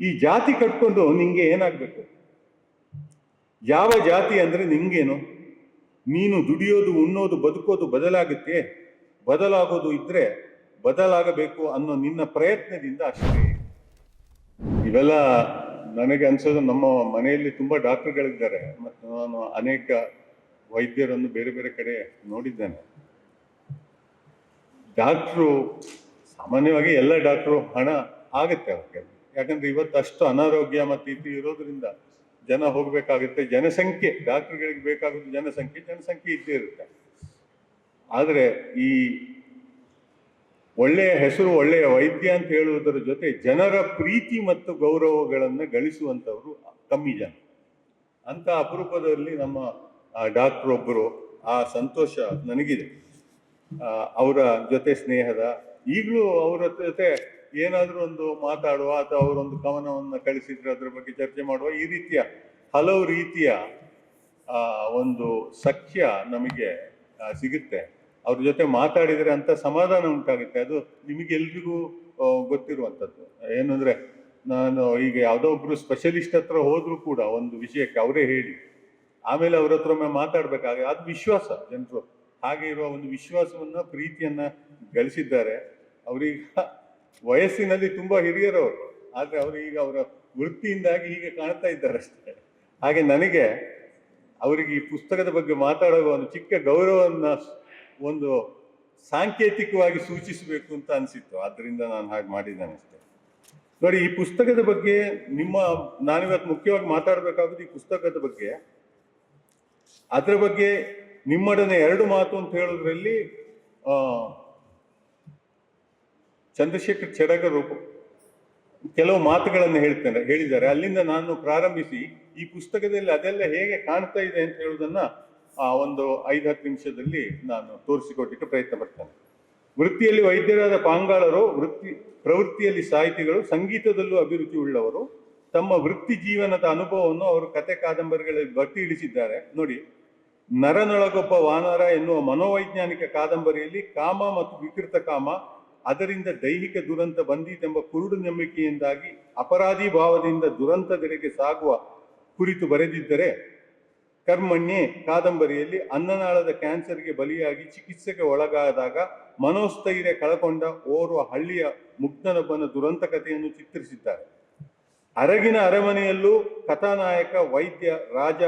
ಈ ಜಾತಿ ಕಟ್ಕೊಂಡು ನಿಂಗೆ ಏನಾಗ್ಬೇಕು? ಯಾವ ಜಾತಿ ಅಂದ್ರೆ ನಿಂಗೇನು? ನೀನು ದುಡಿಯೋದು, ಉಣ್ಣೋದು, ಬದುಕೋದು ಬದಲಾಗುತ್ತೆ. ಬದಲಾಗೋದು ಇದ್ರೆ ಬದಲಾಗಬೇಕು ಅನ್ನೋ ನಿನ್ನ ಪ್ರಯತ್ನದಿಂದ ಅಷ್ಟೇ. ಇವೆಲ್ಲ ನನಗೆ ಅನ್ಸೋದು ನಮ್ಮ ಮನೆಯಲ್ಲಿ ತುಂಬಾ ಡಾಕ್ಟರ್ಗಳಿದ್ದಾರೆ. ಮತ್ತು ನಾನು ಅನೇಕ ವೈದ್ಯರನ್ನು ಬೇರೆ ಬೇರೆ ಕಡೆ ನೋಡಿದ್ದೇನೆ. ಡಾಕ್ಟ್ರು ಸಾಮಾನ್ಯವಾಗಿ ಎಲ್ಲ ಡಾಕ್ಟ್ರು ಹಣ ಆಗುತ್ತೆ ಅವ್ರಿಗೆ. ಯಾಕಂದ್ರೆ ಇವತ್ತು ಅಷ್ಟು ಅನಾರೋಗ್ಯ ಮತ್ತು ಇದು ಇರೋದ್ರಿಂದ ಜನ ಹೋಗ್ಬೇಕಾಗುತ್ತೆ. ಜನಸಂಖ್ಯೆ, ಡಾಕ್ಟರ್ಗಳಿಗೆ ಬೇಕಾಗುತ್ತೆ ಜನಸಂಖ್ಯೆ ಜನಸಂಖ್ಯೆ ಇದ್ದೇ ಇರುತ್ತೆ. ಆದರೆ ಈ ಒಳ್ಳೆಯ ಹೆಸರು, ಒಳ್ಳೆಯ ವೈದ್ಯ ಅಂತ ಹೇಳುವುದರ ಜೊತೆ ಜನರ ಪ್ರೀತಿ ಮತ್ತು ಗೌರವಗಳನ್ನು ಗಳಿಸುವಂಥವ್ರು ಕಮ್ಮಿ ಜನ. ಅಂತ ಅಪರೂಪದಲ್ಲಿ ನಮ್ಮ ಡಾಕ್ಟರ್ ಒಬ್ಬರು ಆ, ಸಂತೋಷ ನನಗಿದೆ. ಅವರ ಜೊತೆ ಸ್ನೇಹದ, ಈಗಲೂ ಅವರ ಜೊತೆ ಏನಾದರೂ ಒಂದು ಮಾತಾಡುವ ಅಥವಾ ಅವರೊಂದು ಕವನವನ್ನು ಕಳಿಸಿದ್ರೆ ಅದರ ಬಗ್ಗೆ ಚರ್ಚೆ ಮಾಡುವ ಈ ರೀತಿಯ ಹಲವು ರೀತಿಯ ಒಂದು ಸಖ್ಯ ನಮಗೆ ಸಿಗುತ್ತೆ. ಅವ್ರ ಜೊತೆ ಮಾತಾಡಿದರೆ ಅಂತ ಸಮಾಧಾನ ಉಂಟಾಗುತ್ತೆ. ಅದು ನಿಮಗೆಲ್ರಿಗೂ ಗೊತ್ತಿರುವಂಥದ್ದು ಏನಂದರೆ ನಾನು ಈಗ ಯಾವುದೋ ಒಬ್ಬರು ಸ್ಪೆಷಲಿಸ್ಟ್ ಹತ್ರ ಹೋದರೂ ಕೂಡ ಒಂದು ವಿಷಯಕ್ಕೆ ಅವರೇ ಹೇಳಿ, ಆಮೇಲೆ ಅವ್ರ ಹತ್ರ ಒಮ್ಮೆ ಮಾತಾಡ್ಬೇಕಾಗ ಅದು ವಿಶ್ವಾಸ ಜನರು. ಹಾಗೆ ಇರುವ ಒಂದು ವಿಶ್ವಾಸವನ್ನ, ಪ್ರೀತಿಯನ್ನು ಗಳಿಸಿದ್ದಾರೆ. ಅವರೀಗ ವಯಸ್ಸಿನಲ್ಲಿ ತುಂಬಾ ಹಿರಿಯರವರು, ಆದ್ರೆ ಅವರು ಈಗ ಅವರ ವೃತ್ತಿಯಿಂದಾಗಿ ಹೀಗೆ ಕಾಣ್ತಾ ಇದ್ದಾರೆ ಅಷ್ಟೇ ಹಾಗೆ ನನಗೆ ಅವರಿಗೆ ಈ ಪುಸ್ತಕದ ಬಗ್ಗೆ ಮಾತಾಡುವ ಒಂದು ಚಿಕ್ಕ ಗೌರವವನ್ನ ಒಂದು ಸಾಂಕೇತಿಕವಾಗಿ ಸೂಚಿಸಬೇಕು ಅಂತ ಅನಿಸಿತ್ತು. ಆದ್ರಿಂದ ನಾನು ಹಾಗೆ ಮಾಡಿದ್ದೇನೆ ಅಷ್ಟೇ. ನೋಡಿ, ಈ ಪುಸ್ತಕದ ಬಗ್ಗೆ ನಿಮ್ಮ, ನಾನಿವತ್ತು ಮುಖ್ಯವಾಗಿ ಮಾತಾಡಬೇಕಾಗುದು ಈ ಪುಸ್ತಕದ ಬಗ್ಗೆ. ಅದರ ಬಗ್ಗೆ ನಿಮ್ಮೊಡನೆ ಎರಡು ಮಾತು ಅಂತ ಹೇಳೋದ್ರಲ್ಲಿ ಚಂದ್ರಶೇಖರ್ ಚಡಗರು ಕೆಲವು ಮಾತುಗಳನ್ನು ಹೇಳ್ತೇನೆ, ಹೇಳಿದ್ದಾರೆ. ಅಲ್ಲಿಂದ ನಾನು ಪ್ರಾರಂಭಿಸಿ, ಈ ಪುಸ್ತಕದಲ್ಲಿ ಅದೆಲ್ಲ ಹೇಗೆ ಕಾಣ್ತಾ ಇದೆ ಅಂತ ಹೇಳುವುದನ್ನ ಆ ಒಂದು ಐದು ಹತ್ತು ನಿಮಿಷದಲ್ಲಿ ನಾನು ತೋರಿಸಿಕೊಡ್ಲಿಕ್ಕೆ ಪ್ರಯತ್ನ ಪಡ್ತೇನೆ. ವೃತ್ತಿಯಲ್ಲಿ ವೈದ್ಯರಾದ ಪಾಂಗಾಳರು, ವೃತ್ತಿ, ಪ್ರವೃತ್ತಿಯಲ್ಲಿ ಸಾಹಿತಿಗಳು, ಸಂಗೀತದಲ್ಲೂ ಅಭಿರುಚಿ ಉಳ್ಳವರು, ತಮ್ಮ ವೃತ್ತಿ ಜೀವನದ ಅನುಭವವನ್ನು ಅವರು ಕತೆ ಕಾದಂಬರಿಗಳಲ್ಲಿ ಬರ್ತಿ ಇಳಿಸಿದ್ದಾರೆ. ನೋಡಿ ನರನೊಳಗೊಬ್ಬ ವಾನರ ಎನ್ನುವ ಮನೋವೈಜ್ಞಾನಿಕ ಕಾದಂಬರಿಯಲ್ಲಿ ಕಾಮ ಮತ್ತು ವಿಕೃತ ಕಾಮ ಅದರಿಂದ ದೈಹಿಕ ದುರಂತ ಬಂದಿತೆಂಬ ಕುರುಡು ನಂಬಿಕೆಯಿಂದಾಗಿ ಅಪರಾಧಿ ಭಾವದಿಂದ ದುರಂತದೆಡೆಗೆ ಸಾಗುವ ಕುರಿತು ಬರೆದಿದ್ದರೆ, ಕರ್ಮಣ್ಯೆ ಕಾದಂಬರಿಯಲ್ಲಿ ಅನ್ನನಾಳದ ಕ್ಯಾನ್ಸರ್ಗೆ ಬಲಿಯಾಗಿ ಚಿಕಿತ್ಸೆಗೆ ಒಳಗಾದಾಗ ಮನೋಸ್ಥೈರ್ಯ ಕಳಕೊಂಡ ಓರ್ವ ಹಳ್ಳಿಯ ಮುಗ್ಧನೊಬ್ಬನ ದುರಂತ ಕಥೆಯನ್ನು ಚಿತ್ರಿಸಿದ್ದಾರೆ. ಅರಗಿನ ಅರಮನೆಯಲ್ಲೂ ಕಥಾನಾಯಕ ವೈದ್ಯ ರಾಜ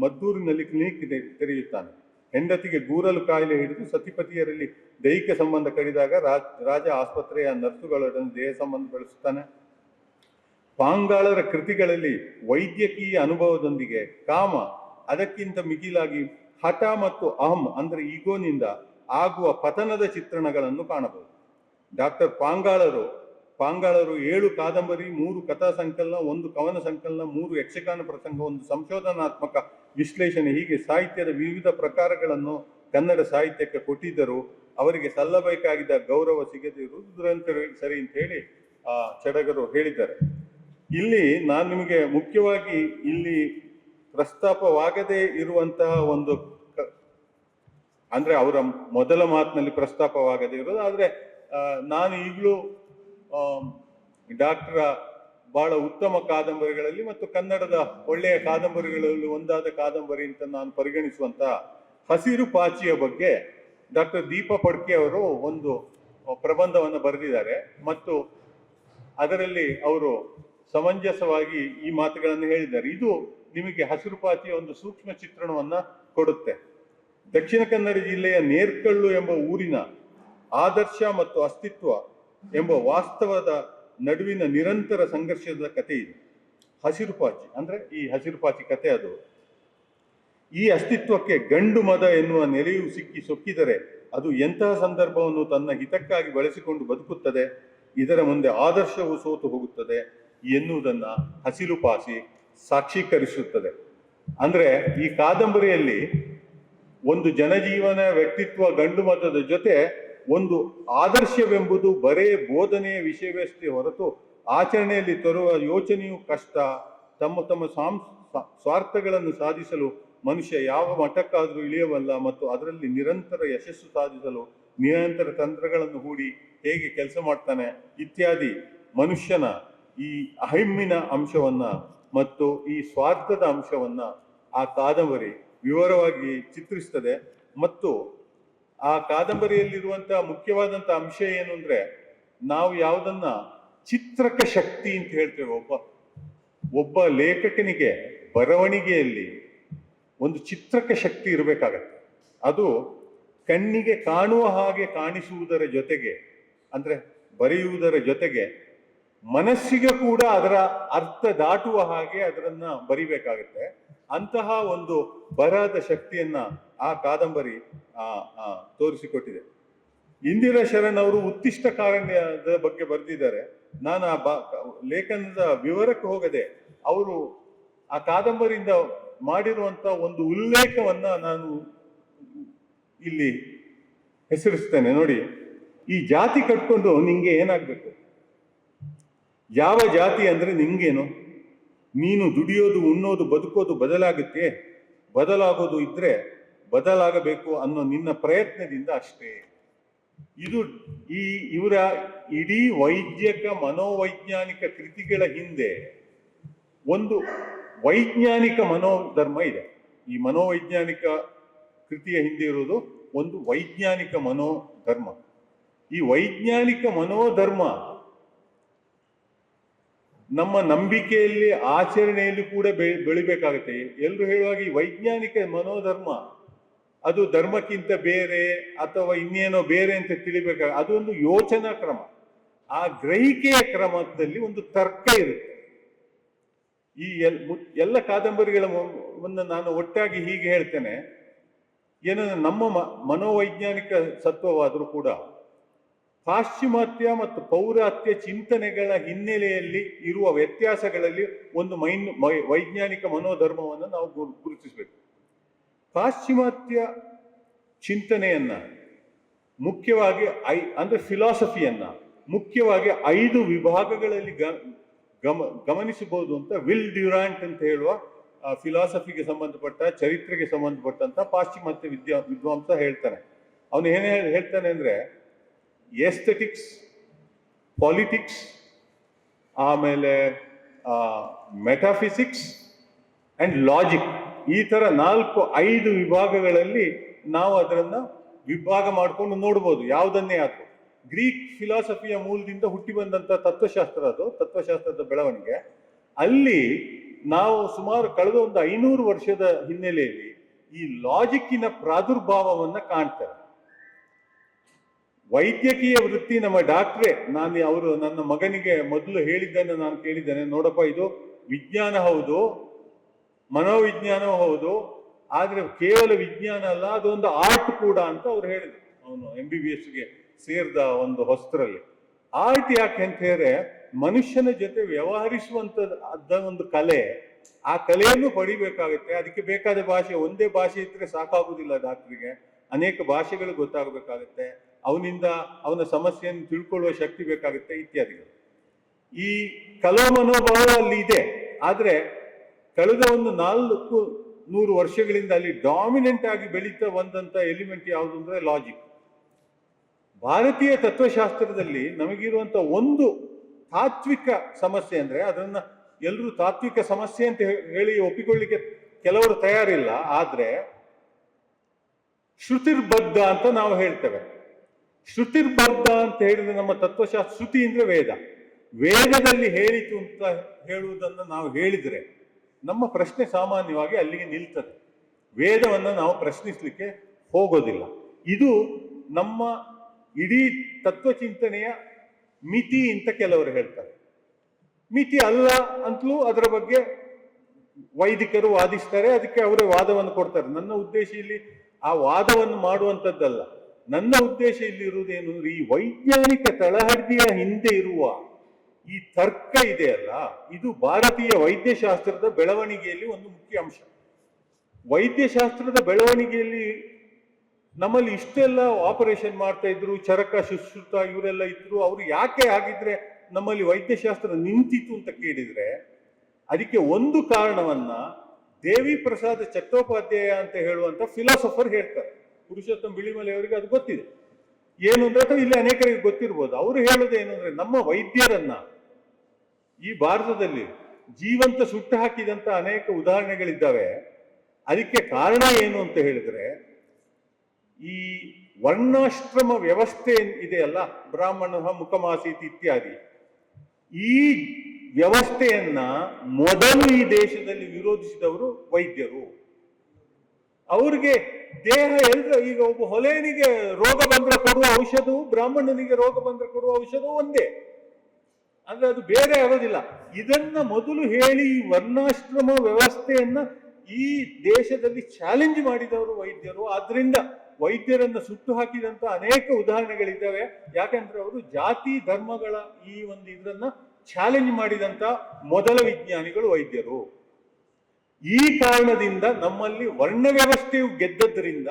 ಮದ್ದೂರಿನಲ್ಲಿ ಕ್ಲಿನಿಕ್ ತೆರೆಯುತ್ತಾನೆ. ಹೆಂಡತಿಗೆ ಗೂರಲು ಕಾಯಿಲೆ ಹಿಡಿದು ಸತಿಪತಿಯರಲ್ಲಿ ದೈಹಿಕ ಸಂಬಂಧ ಕಡಿದಾಗ ರಾಜ್- ಆಸ್ಪತ್ರೆಯ ನರ್ಸುಗಳೊಡನೆ ದೇಹ ಸಂಬಂಧ ಬೆಳೆಸುತ್ತಾನೆ. ಪಾಂಗಾಳರ ಕೃತಿಗಳಲ್ಲಿ ವೈದ್ಯಕೀಯ ಅನುಭವದೊಂದಿಗೆ ಕಾಮ, ಅದಕ್ಕಿಂತ ಮಿಗಿಲಾಗಿ ಹಠ ಮತ್ತು ಅಹಂ ಅಂದ್ರೆ ಈಗೋನಿಂದ ಆಗುವ ಪತನದ ಚಿತ್ರಣಗಳನ್ನು ಕಾಣಬಹುದು. ಡಾಕ್ಟರ್ ಪಾಂಗಾಳರು ಪಾಂಗಾಳರು ಏಳು ಕಾದಂಬರಿ, ಮೂರು ಕಥಾ ಸಂಕಲನ, ಒಂದು ಕವನ ಸಂಕಲನ, ಮೂರು ಯಕ್ಷಗಾನ ಪ್ರಸಂಗ, ಒಂದು ಸಂಶೋಧನಾತ್ಮಕ ವಿಶ್ಲೇಷಣೆ ಹೀಗೆ ಸಾಹಿತ್ಯದ ವಿವಿಧ ಪ್ರಕಾರಗಳನ್ನು ಕನ್ನಡ ಸಾಹಿತ್ಯಕ್ಕೆ ಕೊಟ್ಟಿದ್ದರು ಅವರಿಗೆ ಸಲ್ಲಬೇಕಾಗಿದ್ದ ಗೌರವ ಸಿಗದಿರುವುದು ಸರಿ ಅಂತ ಹೇಳಿ, ಆ, ಚಡಗರು ಹೇಳಿದ್ದಾರೆ. ಇಲ್ಲಿ ನಾನು ನಿಮಗೆ ಮುಖ್ಯವಾಗಿ ಇಲ್ಲಿ ಪ್ರಸ್ತಾಪವಾಗದೇ ಇರುವಂತಹ ಒಂದು ಅಂದ್ರೆ ಅವರ ಮೊದಲ ಮಾತಿನಲ್ಲಿ ಪ್ರಸ್ತಾಪವಾಗದೇ ಇರೋದು ಆದ್ರೆ ನಾನು ಈಗಲೂ ಡಾಕ್ಟರ ಬಹಳ ಉತ್ತಮ ಕಾದಂಬರಿಗಳಲ್ಲಿ ಮತ್ತು ಕನ್ನಡದ ಒಳ್ಳೆಯ ಕಾದಂಬರಿಗಳಲ್ಲಿ ಒಂದಾದ ಕಾದಂಬರಿ ಅಂತ ನಾನು ಪರಿಗಣಿಸುವಂತ ಹಸಿರು ಪಾಚಿಯ ಬಗ್ಗೆ ಡಾಕ್ಟರ್ ದೀಪ ಪಡ್ಕೆ ಅವರು ಒಂದು ಪ್ರಬಂಧವನ್ನು ಬರೆದಿದ್ದಾರೆ. ಮತ್ತು ಅದರಲ್ಲಿ ಅವರು ಸಮಂಜಸವಾಗಿ ಈ ಮಾತುಗಳನ್ನು ಹೇಳಿದ್ದಾರೆ. ಇದು ನಿಮಗೆ ಹಸಿರು ಪಾಚಿಯ ಒಂದು ಸೂಕ್ಷ್ಮ ಚಿತ್ರಣವನ್ನ ಕೊಡುತ್ತೆ. ದಕ್ಷಿಣ ಕನ್ನಡ ಜಿಲ್ಲೆಯ ನೇರ್ಕಳ್ಳು ಎಂಬ ಊರಿನ ಆದರ್ಶ ಮತ್ತು ಅಸ್ತಿತ್ವ ಎಂಬ ವಾಸ್ತವದ ನಡುವಿನ ನಿರಂತರ ಸಂಘರ್ಷದ ಕಥೆ ಇದೆ. ಹಸಿರು ಪಾಚಿ, ಅಂದ್ರೆ ಈ ಹಸಿರು ಪಾಚಿ ಕತೆ ಅದು. ಈ ಅಸ್ತಿತ್ವಕ್ಕೆ ಗಂಡು ಮದ ಎನ್ನುವ ನೆಲೆಯು ಸಿಕ್ಕಿ ಸೊಕ್ಕಿದರೆ ಅದು ಎಂತಹ ಸಂದರ್ಭವನ್ನು ತನ್ನ ಹಿತಕ್ಕಾಗಿ ಬಳಸಿಕೊಂಡು ಬದುಕುತ್ತದೆ, ಇದರ ಮುಂದೆ ಆದರ್ಶವು ಸೋತು ಹೋಗುತ್ತದೆ ಎನ್ನುವುದನ್ನು ಹಸಿರು ಪಾಸಿ ಸಾಕ್ಷೀಕರಿಸುತ್ತದೆ. ಅಂದ್ರೆ ಈ ಕಾದಂಬರಿಯಲ್ಲಿ ಒಂದು ಜನಜೀವನ ವ್ಯಕ್ತಿತ್ವ ಗಂಡು ಮತದ ಜೊತೆ ಒಂದು ಆದರ್ಶವೆಂಬುದು ಬರೇ ಬೋಧನೆಯ ವಿಷಯವಷ್ಟೇ ಹೊರತು ಆಚರಣೆಯಲ್ಲಿ ತರುವ ಯೋಚನೆಯು ಕಷ್ಟ. ತಮ್ಮ ತಮ್ಮ ಸಾಂ ಸ್ವಾರ್ಥಗಳನ್ನು ಸಾಧಿಸಲು ಮನುಷ್ಯ ಯಾವ ಮಟ್ಟಕ್ಕಾದರೂ ಇಳಿಯವಲ್ಲ ಮತ್ತು ಅದರಲ್ಲಿ ನಿರಂತರ ಯಶಸ್ಸು ಸಾಧಿಸಲು ನಿರಂತರ ತಂತ್ರಗಳನ್ನು ಹೂಡಿ ಹೇಗೆ ಕೆಲಸ ಮಾಡ್ತಾನೆ ಇತ್ಯಾದಿ ಮನುಷ್ಯನ ಈ ಅಹಿಮ್ಮಿನ ಅಂಶವನ್ನ ಮತ್ತು ಈ ಸ್ವಾರ್ಥದ ಅಂಶವನ್ನ ಆ ಕಾದಂಬರಿ ವಿವರವಾಗಿ ಚಿತ್ರಿಸ್ತದೆ ಮತ್ತು ಆ ಕಾದಂಬರಿಯಲ್ಲಿರುವಂತಹ ಮುಖ್ಯವಾದಂತ ಅಂಶ ಏನು ಅಂದ್ರೆ ನಾವು ಯಾವುದನ್ನ ಚಿತ್ರಕ ಶಕ್ತಿ ಅಂತ ಹೇಳ್ತೇವೆ. ಒಬ್ಬ ಒಬ್ಬ ಲೇಖಕನಿಗೆ ಬರವಣಿಗೆಯಲ್ಲಿ ಒಂದು ಚಿತ್ರಕ ಶಕ್ತಿ ಇರಬೇಕಾಗತ್ತೆ. ಅದು ಕಣ್ಣಿಗೆ ಕಾಣುವ ಹಾಗೆ ಕಾಣಿಸುವುದರ ಜೊತೆಗೆ, ಅಂದ್ರೆ ಬರೆಯುವುದರ ಜೊತೆಗೆ ಮನಸ್ಸಿಗೆ ಕೂಡ ಅದರ ಅರ್ಥ ದಾಟುವ ಹಾಗೆ ಅದರನ್ನ ಬರಿಬೇಕಾಗತ್ತೆ. ಅಂತಹ ಒಂದು ಬರಹದ ಶಕ್ತಿಯನ್ನ ಆ ಕಾದಂಬರಿ, ಆ ತೋರಿಸಿಕೊಟ್ಟಿದೆ. ಇಂದಿರಾ ಶರಣ್ ಅವರು ಉತ್ತಿಷ್ಟ ಕಾರಣ್ಯದ ಬಗ್ಗೆ ಬರೆದಿದ್ದಾರೆ. ನಾನು ಆ ಲೇಖನದ ವಿವರಕ್ಕೆ ಹೋಗದೆ ಅವರು ಆ ಕಾದಂಬರಿಯಿಂದ ಮಾಡಿರುವಂತ ಒಂದು ಉಲ್ಲೇಖವನ್ನ ನಾನು ಇಲ್ಲಿ ಹೆಸರಿಸ್ತೇನೆ ನೋಡಿ, ಈ ಜಾತಿ ಕಟ್ಕೊಂಡು ನಿಂಗೆ ಏನಾಗ್ಬೇಕು? ಯಾವ ಜಾತಿ ಅಂದ್ರೆ ನಿಂಗೇನು? ನೀನು ದುಡಿಯೋದು, ಉಣ್ಣೋದು, ಬದುಕೋದು ಬದಲಾಗುತ್ತೆ. ಬದಲಾಗೋದು ಇದ್ರೆ ಬದಲಾಗಬೇಕು ಅನ್ನೋ ನಿನ್ನ ಪ್ರಯತ್ನದಿಂದ ಅಷ್ಟೇ. ಇದು ಈ ಇವರ ಇಡೀ ವೈದ್ಯಕ, ಮನೋವೈಜ್ಞಾನಿಕ ಕೃತಿಗಳ ಹಿಂದೆ ಒಂದು ವೈಜ್ಞಾನಿಕ ಮನೋಧರ್ಮ ಇದೆ. ಈ ಮನೋವೈಜ್ಞಾನಿಕ ಕೃತಿಯ ಹಿಂದೆ ಇರುವುದು ಒಂದು ವೈಜ್ಞಾನಿಕ ಮನೋಧರ್ಮ. ಈ ವೈಜ್ಞಾನಿಕ ಮನೋಧರ್ಮ ನಮ್ಮ ನಂಬಿಕೆಯಲ್ಲಿ, ಆಚರಣೆಯಲ್ಲಿ ಕೂಡ ಬೆ- ಬೆಳಿಬೇಕಾಗುತ್ತೆ. ಎಲ್ಲರೂ ಹೇಳುವಾಗ ಈ ವೈಜ್ಞಾನಿಕ ಮನೋಧರ್ಮ, ಅದು ಧರ್ಮಕ್ಕಿಂತ ಬೇರೆ ಅಥವಾ ಇನ್ನೇನೋ ಬೇರೆ ಅಂತ ತಿಳಿಬೇಕಾಗ ಅದೊಂದು ಯೋಚನಾ ಕ್ರಮ. ಆ ಗ್ರಹಿಕೆಯ ಕ್ರಮದಲ್ಲಿ ಒಂದು ತರ್ಕ ಇರುತ್ತೆ. ಈ ಎಲ್ ಎಲ್ಲ ಕಾದಂಬರಿಗಳ ನಾನು ಒಟ್ಟಾಗಿ ಹೀಗೆ ಹೇಳ್ತೇನೆ. ಏನಂದ್ರೆ ನಮ್ಮ ಮನೋವೈಜ್ಞಾನಿಕ ಸತ್ವವಾದರೂ ಕೂಡ ಪಾಶ್ಚಿಮಾತ್ಯ ಮತ್ತು ಪೌರಾತ್ಯ ಚಿಂತನೆಗಳ ಹಿನ್ನೆಲೆಯಲ್ಲಿ ಇರುವ ವ್ಯತ್ಯಾಸಗಳಲ್ಲಿ ಒಂದು ಮೈನ್ ವೈಜ್ಞಾನಿಕ ಮನೋಧರ್ಮವನ್ನು ನಾವು ಗುರುತಿಸಬೇಕು. ಪಾಶ್ಚಿಮಾತ್ಯ ಚಿಂತನೆಯನ್ನ ಮುಖ್ಯವಾಗಿ ಐ ಅಂದ್ರೆ ಫಿಲಾಸಫಿಯನ್ನ ಮುಖ್ಯವಾಗಿ ಐದು ವಿಭಾಗಗಳಲ್ಲಿ ಗಮ ಗಮನಿಸಬಹುದು ಅಂತ ವಿಲ್ ಡ್ಯೂರಾಂಟ್ ಅಂತ ಹೇಳುವ ಫಿಲಾಸಫಿಗೆ ಸಂಬಂಧಪಟ್ಟ, ಚರಿತ್ರೆಗೆ ಸಂಬಂಧಪಟ್ಟಂತ ಪಾಶ್ಚಿಮಾತ್ಯ ವಿದ್ಯಾ ವಿದ್ವಾಂಸ ಹೇಳ್ತಾನೆ ಅವನು ಏನೇ ಹೇಳ್ತಾನೆ ಅಂದ್ರೆ ಎಸ್ಥೆಟಿಕ್ಸ್ ಪಾಲಿಟಿಕ್ಸ್ ಆಮೇಲೆ ಮೆಟಾಫಿಸಿಕ್ಸ್ ಅಂಡ್ ಲಾಜಿಕ್ ಈ ತರ ನಾಲ್ಕು, ಐದು ವಿಭಾಗಗಳಲ್ಲಿ ನಾವು ಅದರನ್ನ ವಿಭಾಗ ಮಾಡಿಕೊಂಡು ನೋಡ್ಬೋದು. ಯಾವುದನ್ನೇ ಆದರೂ. ಗ್ರೀಕ್ ಫಿಲಾಸಫಿಯ ಮೂಲದಿಂದ ಹುಟ್ಟಿ ಬಂದಂತ ತತ್ವಶಾಸ್ತ್ರ ಅದು, ತತ್ವಶಾಸ್ತ್ರದ ಬೆಳವಣಿಗೆ. ಅಲ್ಲಿ ನಾವು ಸುಮಾರು ಕಳೆದ ಒಂದು ಐನೂರು ವರ್ಷದ ಹಿನ್ನೆಲೆಯಲ್ಲಿ ಈ ಲಾಜಿಕ್ಕಿನ ಪ್ರಾದುರ್ಭಾವವನ್ನ ಕಾಣ್ತೇವೆ. ವೈದ್ಯಕೀಯ ವೃತ್ತಿ ನಮ್ಮ ಡಾಕ್ಟ್ರೆ. ನಾನು ಅವರು ನನ್ನ ಮಗನಿಗೆ ಮೊದಲು ಹೇಳಿದ್ದನ್ನು ನಾನು ಕೇಳಿದ್ದೇನೆ. ನೋಡಪ್ಪ, ಇದು ವಿಜ್ಞಾನ ಹೌದು, ಮನೋವಿಜ್ಞಾನವೂ ಹೌದು, ಆದರೆ ಕೇವಲ ವಿಜ್ಞಾನ ಅಲ್ಲ, ಅದೊಂದು ಆರ್ಟ್ ಕೂಡ ಅಂತ ಅವ್ರು ಹೇಳಿದ್ರು. ಅವನು ಎಂ ಬಿ ಬಿ ಎಸ್ಗೆ ಸೇರಿದ ಒಂದು ಹೊಸ್ತರಲ್ಲಿ ಆರ್ಟ್ ಯಾಕೆ ಅಂತ ಹೇಳಿದ್ರೆ, ಮನುಷ್ಯನ ಜೊತೆ ವ್ಯವಹರಿಸುವಂತ ಒಂದು ಕಲೆ, ಆ ಕಲೆಯನ್ನು ಪಡಿಬೇಕಾಗುತ್ತೆ. ಅದಕ್ಕೆ ಬೇಕಾದ ಭಾಷೆ, ಒಂದೇ ಭಾಷೆ ಇದ್ರೆ ಸಾಕಾಗುವುದಿಲ್ಲ ಡಾಕ್ಟ್ರಿಗೆ. ಅನೇಕ ಭಾಷೆಗಳು ಗೊತ್ತಾಗಬೇಕಾಗುತ್ತೆ. ಅವನಿಂದ ಅವನ ಸಮಸ್ಯೆಯನ್ನು ತಿಳ್ಕೊಳ್ಳುವ ಶಕ್ತಿ ಬೇಕಾಗುತ್ತೆ ಇತ್ಯಾದಿಗಳು. ಈ ಕಲಾ ಮನೋಭಾವ ಅಲ್ಲಿ ಇದೆ. ಆದರೆ ಕಳೆದ ಒಂದು ನಾಲ್ಕು ನೂರು ವರ್ಷಗಳಿಂದ ಅಲ್ಲಿ ಡಾಮಿನೆಂಟ್ ಆಗಿ ಬೆಳೀತಾ ಬಂದಂತ ಎಲಿಮೆಂಟ್ ಯಾವುದು ಅಂದ್ರೆ ಲಾಜಿಕ್ ಭಾರತೀಯ ತತ್ವಶಾಸ್ತ್ರದಲ್ಲಿ ನಮಗಿರುವಂತ ಒಂದು ತಾತ್ವಿಕ ಸಮಸ್ಯೆ ಅಂದ್ರೆ ಅದನ್ನ ಎಲ್ಲರೂ ತಾತ್ವಿಕ ಸಮಸ್ಯೆ ಅಂತ ಹೇಳಿ ಒಪ್ಪಿಕೊಳ್ಳಿಕ್ಕೆ ಕೆಲವರು ತಯಾರಿಲ್ಲ. ಆದ್ರೆ ಶ್ರುತಿರ್ಬದ್ಧ ಅಂತ ನಾವು ಹೇಳ್ತೇವೆ. ಶ್ರುತಿರ್ಬದ್ಧ ಅಂತ ಹೇಳಿದ್ರೆ ನಮ್ಮ ತತ್ವಶಾಸ್ತ್ರ ಶ್ರುತಿ ಅಂದ್ರೆ ವೇದ. ವೇದದಲ್ಲಿ ಹೇಳಿತು ಅಂತ ಹೇಳುವುದನ್ನು ನಾವು ಹೇಳಿದ್ರೆ ನಮ್ಮ ಪ್ರಶ್ನೆ ಸಾಮಾನ್ಯವಾಗಿ ಅಲ್ಲಿಗೆ ನಿಲ್ತದೆ. ವೇದವನ್ನು ನಾವು ಪ್ರಶ್ನಿಸಲಿಕ್ಕೆ ಹೋಗೋದಿಲ್ಲ. ಇದು ನಮ್ಮ ಇಡೀ ತತ್ವಚಿಂತನೆಯ ಮಿತಿ ಅಂತ ಕೆಲವರು ಹೇಳ್ತಾರೆ. ಮಿತಿ ಅಲ್ಲ ಅಂತಲೂ ಅದರ ಬಗ್ಗೆ ವೈದಿಕರು ವಾದಿಸ್ತಾರೆ, ಅದಕ್ಕೆ ಅವರೇ ವಾದವನ್ನು ಕೊಡ್ತಾರೆ. ನನ್ನ ಉದ್ದೇಶ ಇಲ್ಲಿ ಆ ವಾದವನ್ನು ಮಾಡುವಂಥದ್ದಲ್ಲ. ನನ್ನ ಉದ್ದೇಶ ಇಲ್ಲಿ ಇರುವುದೇನು ಅಂದ್ರೆ ಈ ವೈಜ್ಞಾನಿಕ ತಳಹದಿಯ ಹಿಂದೆ ಇರುವ ಈ ತರ್ಕ ಇದೆಯಲ್ಲ ಇದು ಭಾರತೀಯ ವೈದ್ಯಶಾಸ್ತ್ರದ ಬೆಳವಣಿಗೆಯಲ್ಲಿ ಒಂದು ಮುಖ್ಯ ಅಂಶ. ವೈದ್ಯಶಾಸ್ತ್ರದ ಬೆಳವಣಿಗೆಯಲ್ಲಿ ನಮ್ಮಲ್ಲಿ ಇಷ್ಟೆಲ್ಲ ಆಪರೇಷನ್ ಮಾಡ್ತಾ ಇದ್ರು, ಚರಕ, ಶುಶ್ರುತ ಇವರೆಲ್ಲ ಇದ್ರು, ಅವರು ಯಾಕೆ ಆಗಿದ್ರೆ ನಮ್ಮಲ್ಲಿ ವೈದ್ಯಶಾಸ್ತ್ರ ನಿಂತಿತ್ತು ಅಂತ ಕೇಳಿದ್ರೆ, ಅದಕ್ಕೆ ಒಂದು ಕಾರಣವನ್ನ ದೇವಿ ಪ್ರಸಾದ್ ಚಟ್ಟೋಪಾಧ್ಯಾಯ ಅಂತ ಹೇಳುವಂತ ಫಿಲಾಸಫರ್ ಹೇಳ್ತಾರೆ. ಪುರುಷೋತ್ತಮ ಬಿಳಿಮಲೆ ಅವರಿಗೆ ಅದು ಗೊತ್ತಿದೆ. ಏನು ಅಂದ್ರೆ ಅಥವಾ ಇಲ್ಲಿ ಅನೇಕರಿಗೆ ಗೊತ್ತಿರ್ಬೋದು. ಅವರು ಹೇಳೋದು ಏನು ಅಂದ್ರೆ ನಮ್ಮ ವೈದ್ಯರನ್ನ ಈ ಭಾರತದಲ್ಲಿ ಜೀವಂತ ಸುಟ್ಟು ಹಾಕಿದಂತ ಅನೇಕ ಉದಾಹರಣೆಗಳಿದ್ದಾವೆ. ಅದಕ್ಕೆ ಕಾರಣ ಏನು ಅಂತ ಹೇಳಿದ್ರೆ ಈ ವರ್ಣಾಶ್ರಮ ವ್ಯವಸ್ಥೆ ಇದೆಯಲ್ಲ ಬ್ರಾಹ್ಮಣ, ಮುಖಮಾಸೀತಿ ಇತ್ಯಾದಿ. ಈ ವ್ಯವಸ್ಥೆಯನ್ನ ಮೊದಲು ಈ ದೇಶದಲ್ಲಿ ವಿರೋಧಿಸಿದವರು ವೈದ್ಯರು. ಅವ್ರಿಗೆ ದೇಹ ಎಲ್ರ ಈಗ ಒಬ್ಬ ಹೊಲೆಯನಿಗೆ ರೋಗ ಬಂದ್ರೆ ಕೊಡುವ ಔಷಧವು ಬ್ರಾಹ್ಮಣನಿಗೆ ರೋಗ ಬಂದ್ರೆ ಕೊಡುವ ಔಷಧವು ಒಂದೇ. ಅಂದ್ರೆ ಅದು ಬೇರೆ ಆಗೋದಿಲ್ಲ. ಇದನ್ನ ಮೊದಲು ಹೇಳಿ ಈ ವರ್ಣಾಶ್ರಮ ವ್ಯವಸ್ಥೆಯನ್ನ ಈ ದೇಶದಲ್ಲಿ ಚಾಲೆಂಜ್ ಮಾಡಿದವರು ವೈದ್ಯರು. ಆದ್ರಿಂದ ವೈದ್ಯರನ್ನ ಸುಟ್ಟು ಹಾಕಿದಂತ ಅನೇಕ ಉದಾಹರಣೆಗಳಿದ್ದಾವೆ. ಯಾಕಂದ್ರೆ ಅವರು ಜಾತಿ, ಧರ್ಮಗಳ ಈ ಒಂದು ಇದನ್ನ ಚಾಲೆಂಜ್ ಮಾಡಿದಂತ ಮೊದಲ ವಿಜ್ಞಾನಿಗಳು ವೈದ್ಯರು. ಈ ಕಾರಣದಿಂದ ನಮ್ಮಲ್ಲಿ ವರ್ಣ ವ್ಯವಸ್ಥೆಯು ಗೆದ್ದದ್ರಿಂದ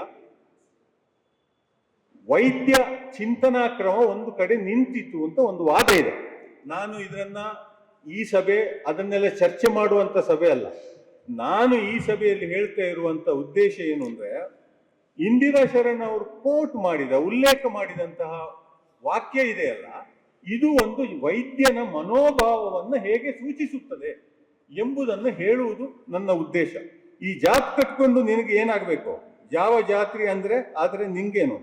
ವೈದ್ಯ ಚಿಂತನಾ ಕ್ರಮ ಒಂದು ಕಡೆ ನಿಂತಿತ್ತು ಅಂತ ಒಂದು ವಾದ ಇದೆ. ನಾನು ಇದನ್ನ ಈ ಸಭೆ ಅದನ್ನೆಲ್ಲ ಚರ್ಚೆ ಮಾಡುವಂತ ಸಭೆ ಅಲ್ಲ. ನಾನು ಈ ಸಭೆಯಲ್ಲಿ ಹೇಳ್ತಾ ಇರುವಂತ ಉದ್ದೇಶ ಏನು ಅಂದ್ರೆ ಇಂದಿರಾ ಶರಣ್ ಅವರು ಕೋಟ್ ಮಾಡಿದ, ಉಲ್ಲೇಖ ಮಾಡಿದಂತಹ ವಾಕ್ಯ ಇದೆಯಲ್ಲ. ಇದು ಒಂದು ವೈದ್ಯನ ಮನೋಭಾವವನ್ನು ಹೇಗೆ ಸೂಚಿಸುತ್ತದೆ? ಎಂಬುದನ್ನು ಹೇಳುವುದು ನನ್ನ ಉದ್ದೇಶ. ಈ ಜಾತ್ ಕಟ್ಕೊಂಡು ನಿನಗೆ ಏನಾಗಬೇಕು? ಯಾವ ಜಾತ್ರೆ ಅಂದ್ರೆ ಆದರೆ ನಿಂಗೇನು?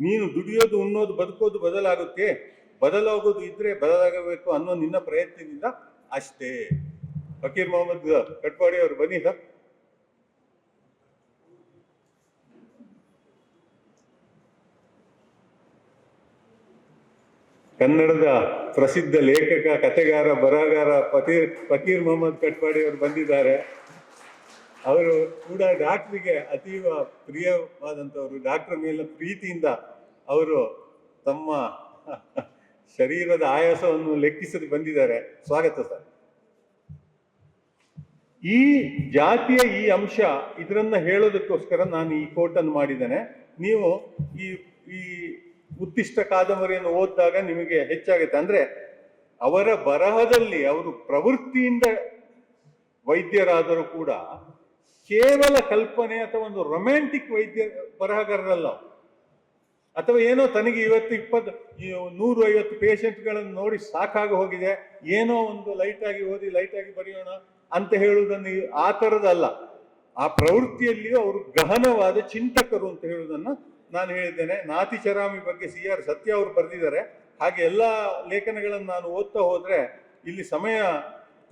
ನೀನು ದುಡಿಯೋದು, ಉಣ್ಣೋದು, ಬದುಕೋದು ಬದಲಾಗುತ್ತೆ. ಬದಲಾಗೋದು ಇದ್ರೆ ಬದಲಾಗಬೇಕು ಅನ್ನೋ ನಿನ್ನ ಪ್ರಯತ್ನದಿಂದ ಅಷ್ಟೇ. ಫಕೀರ್ ಮೊಹಮ್ಮದ್ ಕಟ್ಪಾಡಿ ಅವರು ಬನ್ನಿ ಸರ್. ಕನ್ನಡದ ಪ್ರಸಿದ್ಧ ಲೇಖಕ, ಕಥೆಗಾರ, ಬರಹಗಾರ ಫಕೀರ್ ಫಕೀರ್ ಮೊಹಮ್ಮದ್ ಕಟ್ಪಾಡಿ ಅವರು ಬಂದಿದ್ದಾರೆ. ಅವರು ಕೂಡ ಡಾಕ್ಟ್ರಿಗೆ ಅತೀವ ಪ್ರಿಯವಾದಂಥವರು. ಡಾಕ್ಟರ್ ಮೇಲೆ ಪ್ರೀತಿಯಿಂದ ಅವರು ತಮ್ಮ ಶರೀರದ ಆಯಾಸವನ್ನು ಲೆಕ್ಕಿಸದೆ ಬಂದಿದ್ದಾರೆ. ಸ್ವಾಗತ ಸರ್. ಈ ಜಾತಿಯ ಈ ಅಂಶ ಇದರನ್ನ ಹೇಳೋದಕ್ಕೋಸ್ಕರ ನಾನು ಈ ಕೋಟನ್ನು ಮಾಡಿದ್ದೇನೆ. ನೀವು ಈ ಈ ಉತ್ತಿಷ್ಟ ಕಾದಂಬರಿಯನ್ನು ಓದಿದಾಗ ನಿಮಗೆ ಹೆಚ್ಚಾಗುತ್ತೆ. ಅಂದ್ರೆ ಅವರ ಬರಹದಲ್ಲಿ ಅವರು ಪ್ರವೃತ್ತಿಯಿಂದ ವೈದ್ಯರಾದರೂ ಕೂಡ ಕೇವಲ ಕಲ್ಪನೆ ಅಥವಾ ಒಂದು ರೊಮ್ಯಾಂಟಿಕ್ ವೈದ್ಯ ಬರಹಗಾರರಲ್ಲ ಅಥವಾ ಏನೋ ತನಗೆ ಇವತ್ತು ಇಪ್ಪತ್ತು ನೂರು ಐವತ್ತು ಪೇಷಂಟ್ಗಳನ್ನು ನೋಡಿ ಸಾಕಾಗಿ ಹೋಗಿದೆ. ಏನೋ ಒಂದು ಲೈಟಾಗಿ ಓದಿ, ಲೈಟಾಗಿ ಬರೆಯೋಣ ಅಂತ ಹೇಳುವುದನ್ನು ಆ ಥರದಲ್ಲ ಆ ಪ್ರವೃತ್ತಿಯಲ್ಲಿಯೂ ಅವರು ಗಹನವಾದ ಚಿಂತಕರು ಅಂತ ಹೇಳುವುದನ್ನ ನಾನು ಹೇಳಿದ್ದೇನೆ, ನಾತಿ ಚರಾಮಿ ಬಗ್ಗೆ ಸಿ ಆರ್ ಸತ್ಯ ಅವರು ಬರೆದಿದ್ದಾರೆ. ಹಾಗೆ ಎಲ್ಲ ಲೇಖನಗಳನ್ನು ನಾನು ಓದ್ತಾ ಹೋದರೆ ಇಲ್ಲಿ ಸಮಯ